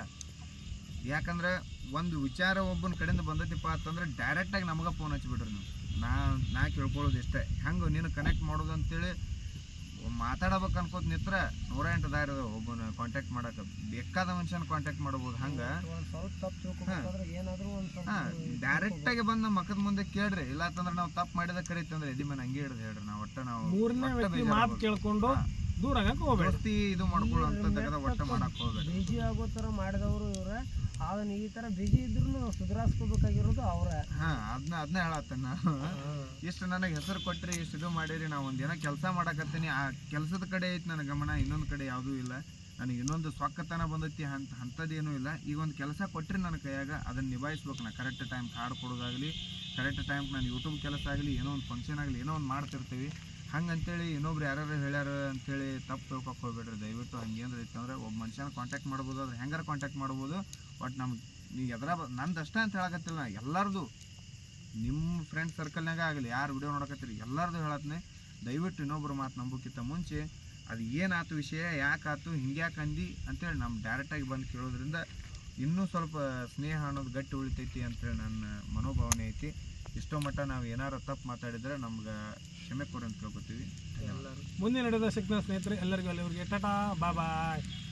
ಯಾಕಂದ್ರೆ ಒಂದು ವಿಚಾರ ಒಬ್ಬನ ಕಡೆಯಿಂದ ಬಂದೈತಿಪ್ಪ ಅಂತಂದ್ರೆ ಡೈರೆಕ್ಟಾಗಿ ನಮಗೆ ಫೋನ್ ಹಚ್ಚಿಬಿಡ್ರಿ ನೀವು. ನಾ ನಾ ಕೇಳ್ಕೊಳ್ಳೋದು ಇಷ್ಟೇ. ಹೆಂಗೆ ನೀನು ಕನೆಕ್ಟ್ ಮಾಡೋದು ಅಂತೇಳಿ ಮಾತಾಡಬೇಕು ಅನ್ಕೋತ ನಿತ್ರ ನೂರ ಎಂಟು ದಾರಿ ಅದಾವ. ಒಬ್ಬನ ಕಾಂಟ್ಯಾಕ್ಟ್ ಮಾಡಕ್ಕೆ ಬೇಕಾದ ಮನುಷ್ಯನ ಕಾಂಟ್ಯಾಕ್ಟ್ ಮಾಡ್ಬೋದು. ಹಂಗೆ? ಡೈರೆಕ್ಟ್ ಆಗಿ ಬಂದ ಮಕ್ಕದ ಮುಂದೆ ಕೇಳ್ರಿ. ಇಲ್ಲ ಅಂತಂದ್ರೆ ನಾವು ತಪ್ಪು ಮಾಡಿದ ಕರೀತಂದ್ರೆ ಎದಿ ಮನೆ ಹಂಗೆ ಹಿಡಿದು ಹೇಳ್ರಿ. ನಾವು ಒಟ್ಟ ನಾವು ಮೂರನೇ ವ್ಯಕ್ತಿ ಮಾತು. ಕೇಳ್ಕೊಂಡು. ದೂರ ಆಗಕ್ಕೆ ಹೋಗ್ಬೇಡಿ. ಇದು ಹೋಗ್ಬೇಡಿ. ಬಿಜಿ ಆಗೋ ತರ ಮಾಡಿದವರು ಇವ್ರ. ಅದನ್ನ ಈ ತರ ಬಿಜಿ ಇದ್ರು ಸುಧಾರಿಸ್ಕೋಬೇಕಾಗಿರೋದು ಅವ್ರ. ಹಾ ಅದನ್ನ ಅದನ್ನ ಹೇಳತ್ತ ನಾನು. ಇಷ್ಟು ನನಗೆ ಹೆಸರು ಕೊಟ್ರಿ ಇಷ್ಟು ಇದು ಮಾಡಿರಿ ನಾ ಒಂದೇನೋ ಕೆಲಸ ಮಾಡಕತ್ತೀನಿ. ಆ ಕೆಲಸದ ಕಡೆ ಐತಿ ನನ್ನ ಗಮನ ಇನ್ನೊಂದು ಕಡೆ ಯಾವುದೂ ಇಲ್ಲ. ನನಗೆ ಇನ್ನೊಂದು ಸೊಕ್ಕತನ ಬಂದೈತಿ ಅಂತ ಅಂಥದ್ದೇನೂ ಇಲ್ಲ. ಈಗ ಒಂದು ಕೆಲಸ ಕೊಟ್ಟರೆ ನನ್ನ ಕೈಯಾಗ ಅದನ್ನ ನಿಭಾಯಿಸ್ಬೇಕು. ನಾ ಕರೆಕ್ಟ್ ಟೈಮ್ ಹಾಡು ಕೊಡೋದಾಗಲಿ ಕರೆಕ್ಟ್ ಟೈಮ್ ನಾನು ಯೂಟ್ಯೂಬ್ ಕೆಲಸ ಆಗಲಿ ಏನೋ ಒಂದು ಫಂಕ್ಷನ್ ಆಗಲಿ ಏನೋ ಒಂದು ಮಾಡ್ತಿರ್ತೀವಿ. ಹಂಗಂತೇಳಿ ಇನ್ನೊಬ್ರು ಯಾರು ಹೇಳ್ಯಾರ ಅಂತೇಳಿ ತಪ್ಪು ತಿಳ್ಕೊಕ್ ಹೋಗ್ಬೇಡ್ರಿ. ದಯವಿಟ್ಟು ಹಂಗೇನ್ರ ಇತ್ತು ಅಂದ್ರೆ ಒಬ್ಬ ಮನುಷ್ಯನ ಕಾಂಟ್ಯಾಕ್ಟ್ ಮಾಡ್ಬೋದು, ಅದ್ರ ಹೆಂಗಾರ ಕಾಂಟ್ಯಾಕ್ಟ್ ಮಾಡ್ಬೋದು. ಬಟ್ ನಮ್ಗೆ ನೀ ಎದ್ರ ನಂದು ಅಷ್ಟೇ ಅಂತ ಹೇಳಕತ್ತಿಲ್ಲ ನಾ, ಎಲ್ಲರದು ನಿಮ್ಮ ಫ್ರೆಂಡ್ ಸರ್ಕಲ್ನಾಗ ಆಗಲಿ, ಯಾರು ವಿಡಿಯೋ ನೋಡಕತ್ತೀರಿ, ಎಲ್ಲರದು ಹೇಳತ್ನೆ. ದಯವಿಟ್ಟು ಇನ್ನೊಬ್ರು ಮಾತು ನಂಬೋಕ್ಕಿಂತ ಮುಂಚೆ ಅದು ಏನಾಯ್ತು ವಿಷಯ ಯಾಕಾಯ್ತು ಹಿಂಗ್ಯಾಕೆ ಅಂದಿ ಅಂತೇಳಿ ನಮ್ಮ ಡೈರೆಕ್ಟಾಗಿ ಬಂದು ಕೇಳೋದ್ರಿಂದ ಇನ್ನೂ ಸ್ವಲ್ಪ ಸ್ನೇಹ ಅನ್ನೋದು ಗಟ್ಟಿ ಉಳಿತೈತಿ ಅಂತೇಳಿ ನನ್ನ ಮನೋಭಾವನೆ ಐತಿ. ಇಷ್ಟೋ ಮಟ್ಟ ನಾವು ಏನಾರು ತಪ್ಪು ಮಾತಾಡಿದ್ರೆ ನಮ್ಗೆ ಕ್ಷಮೆ ಕೊಡು ಅಂತ ಕೇಳ್ಕೊತೀವಿ. ಎಲ್ಲರೂ. ಮುಂದೆ ನಡೆದ ಸಿಗ್ನ ಸ್ನೇಹಿತರೆ ಎಲ್ಲರಿಗೂ ಅಲ್ಲಿವರಿಗೆ ಟಾಟಾ ಬಾಯ್ ಬಾಯ್.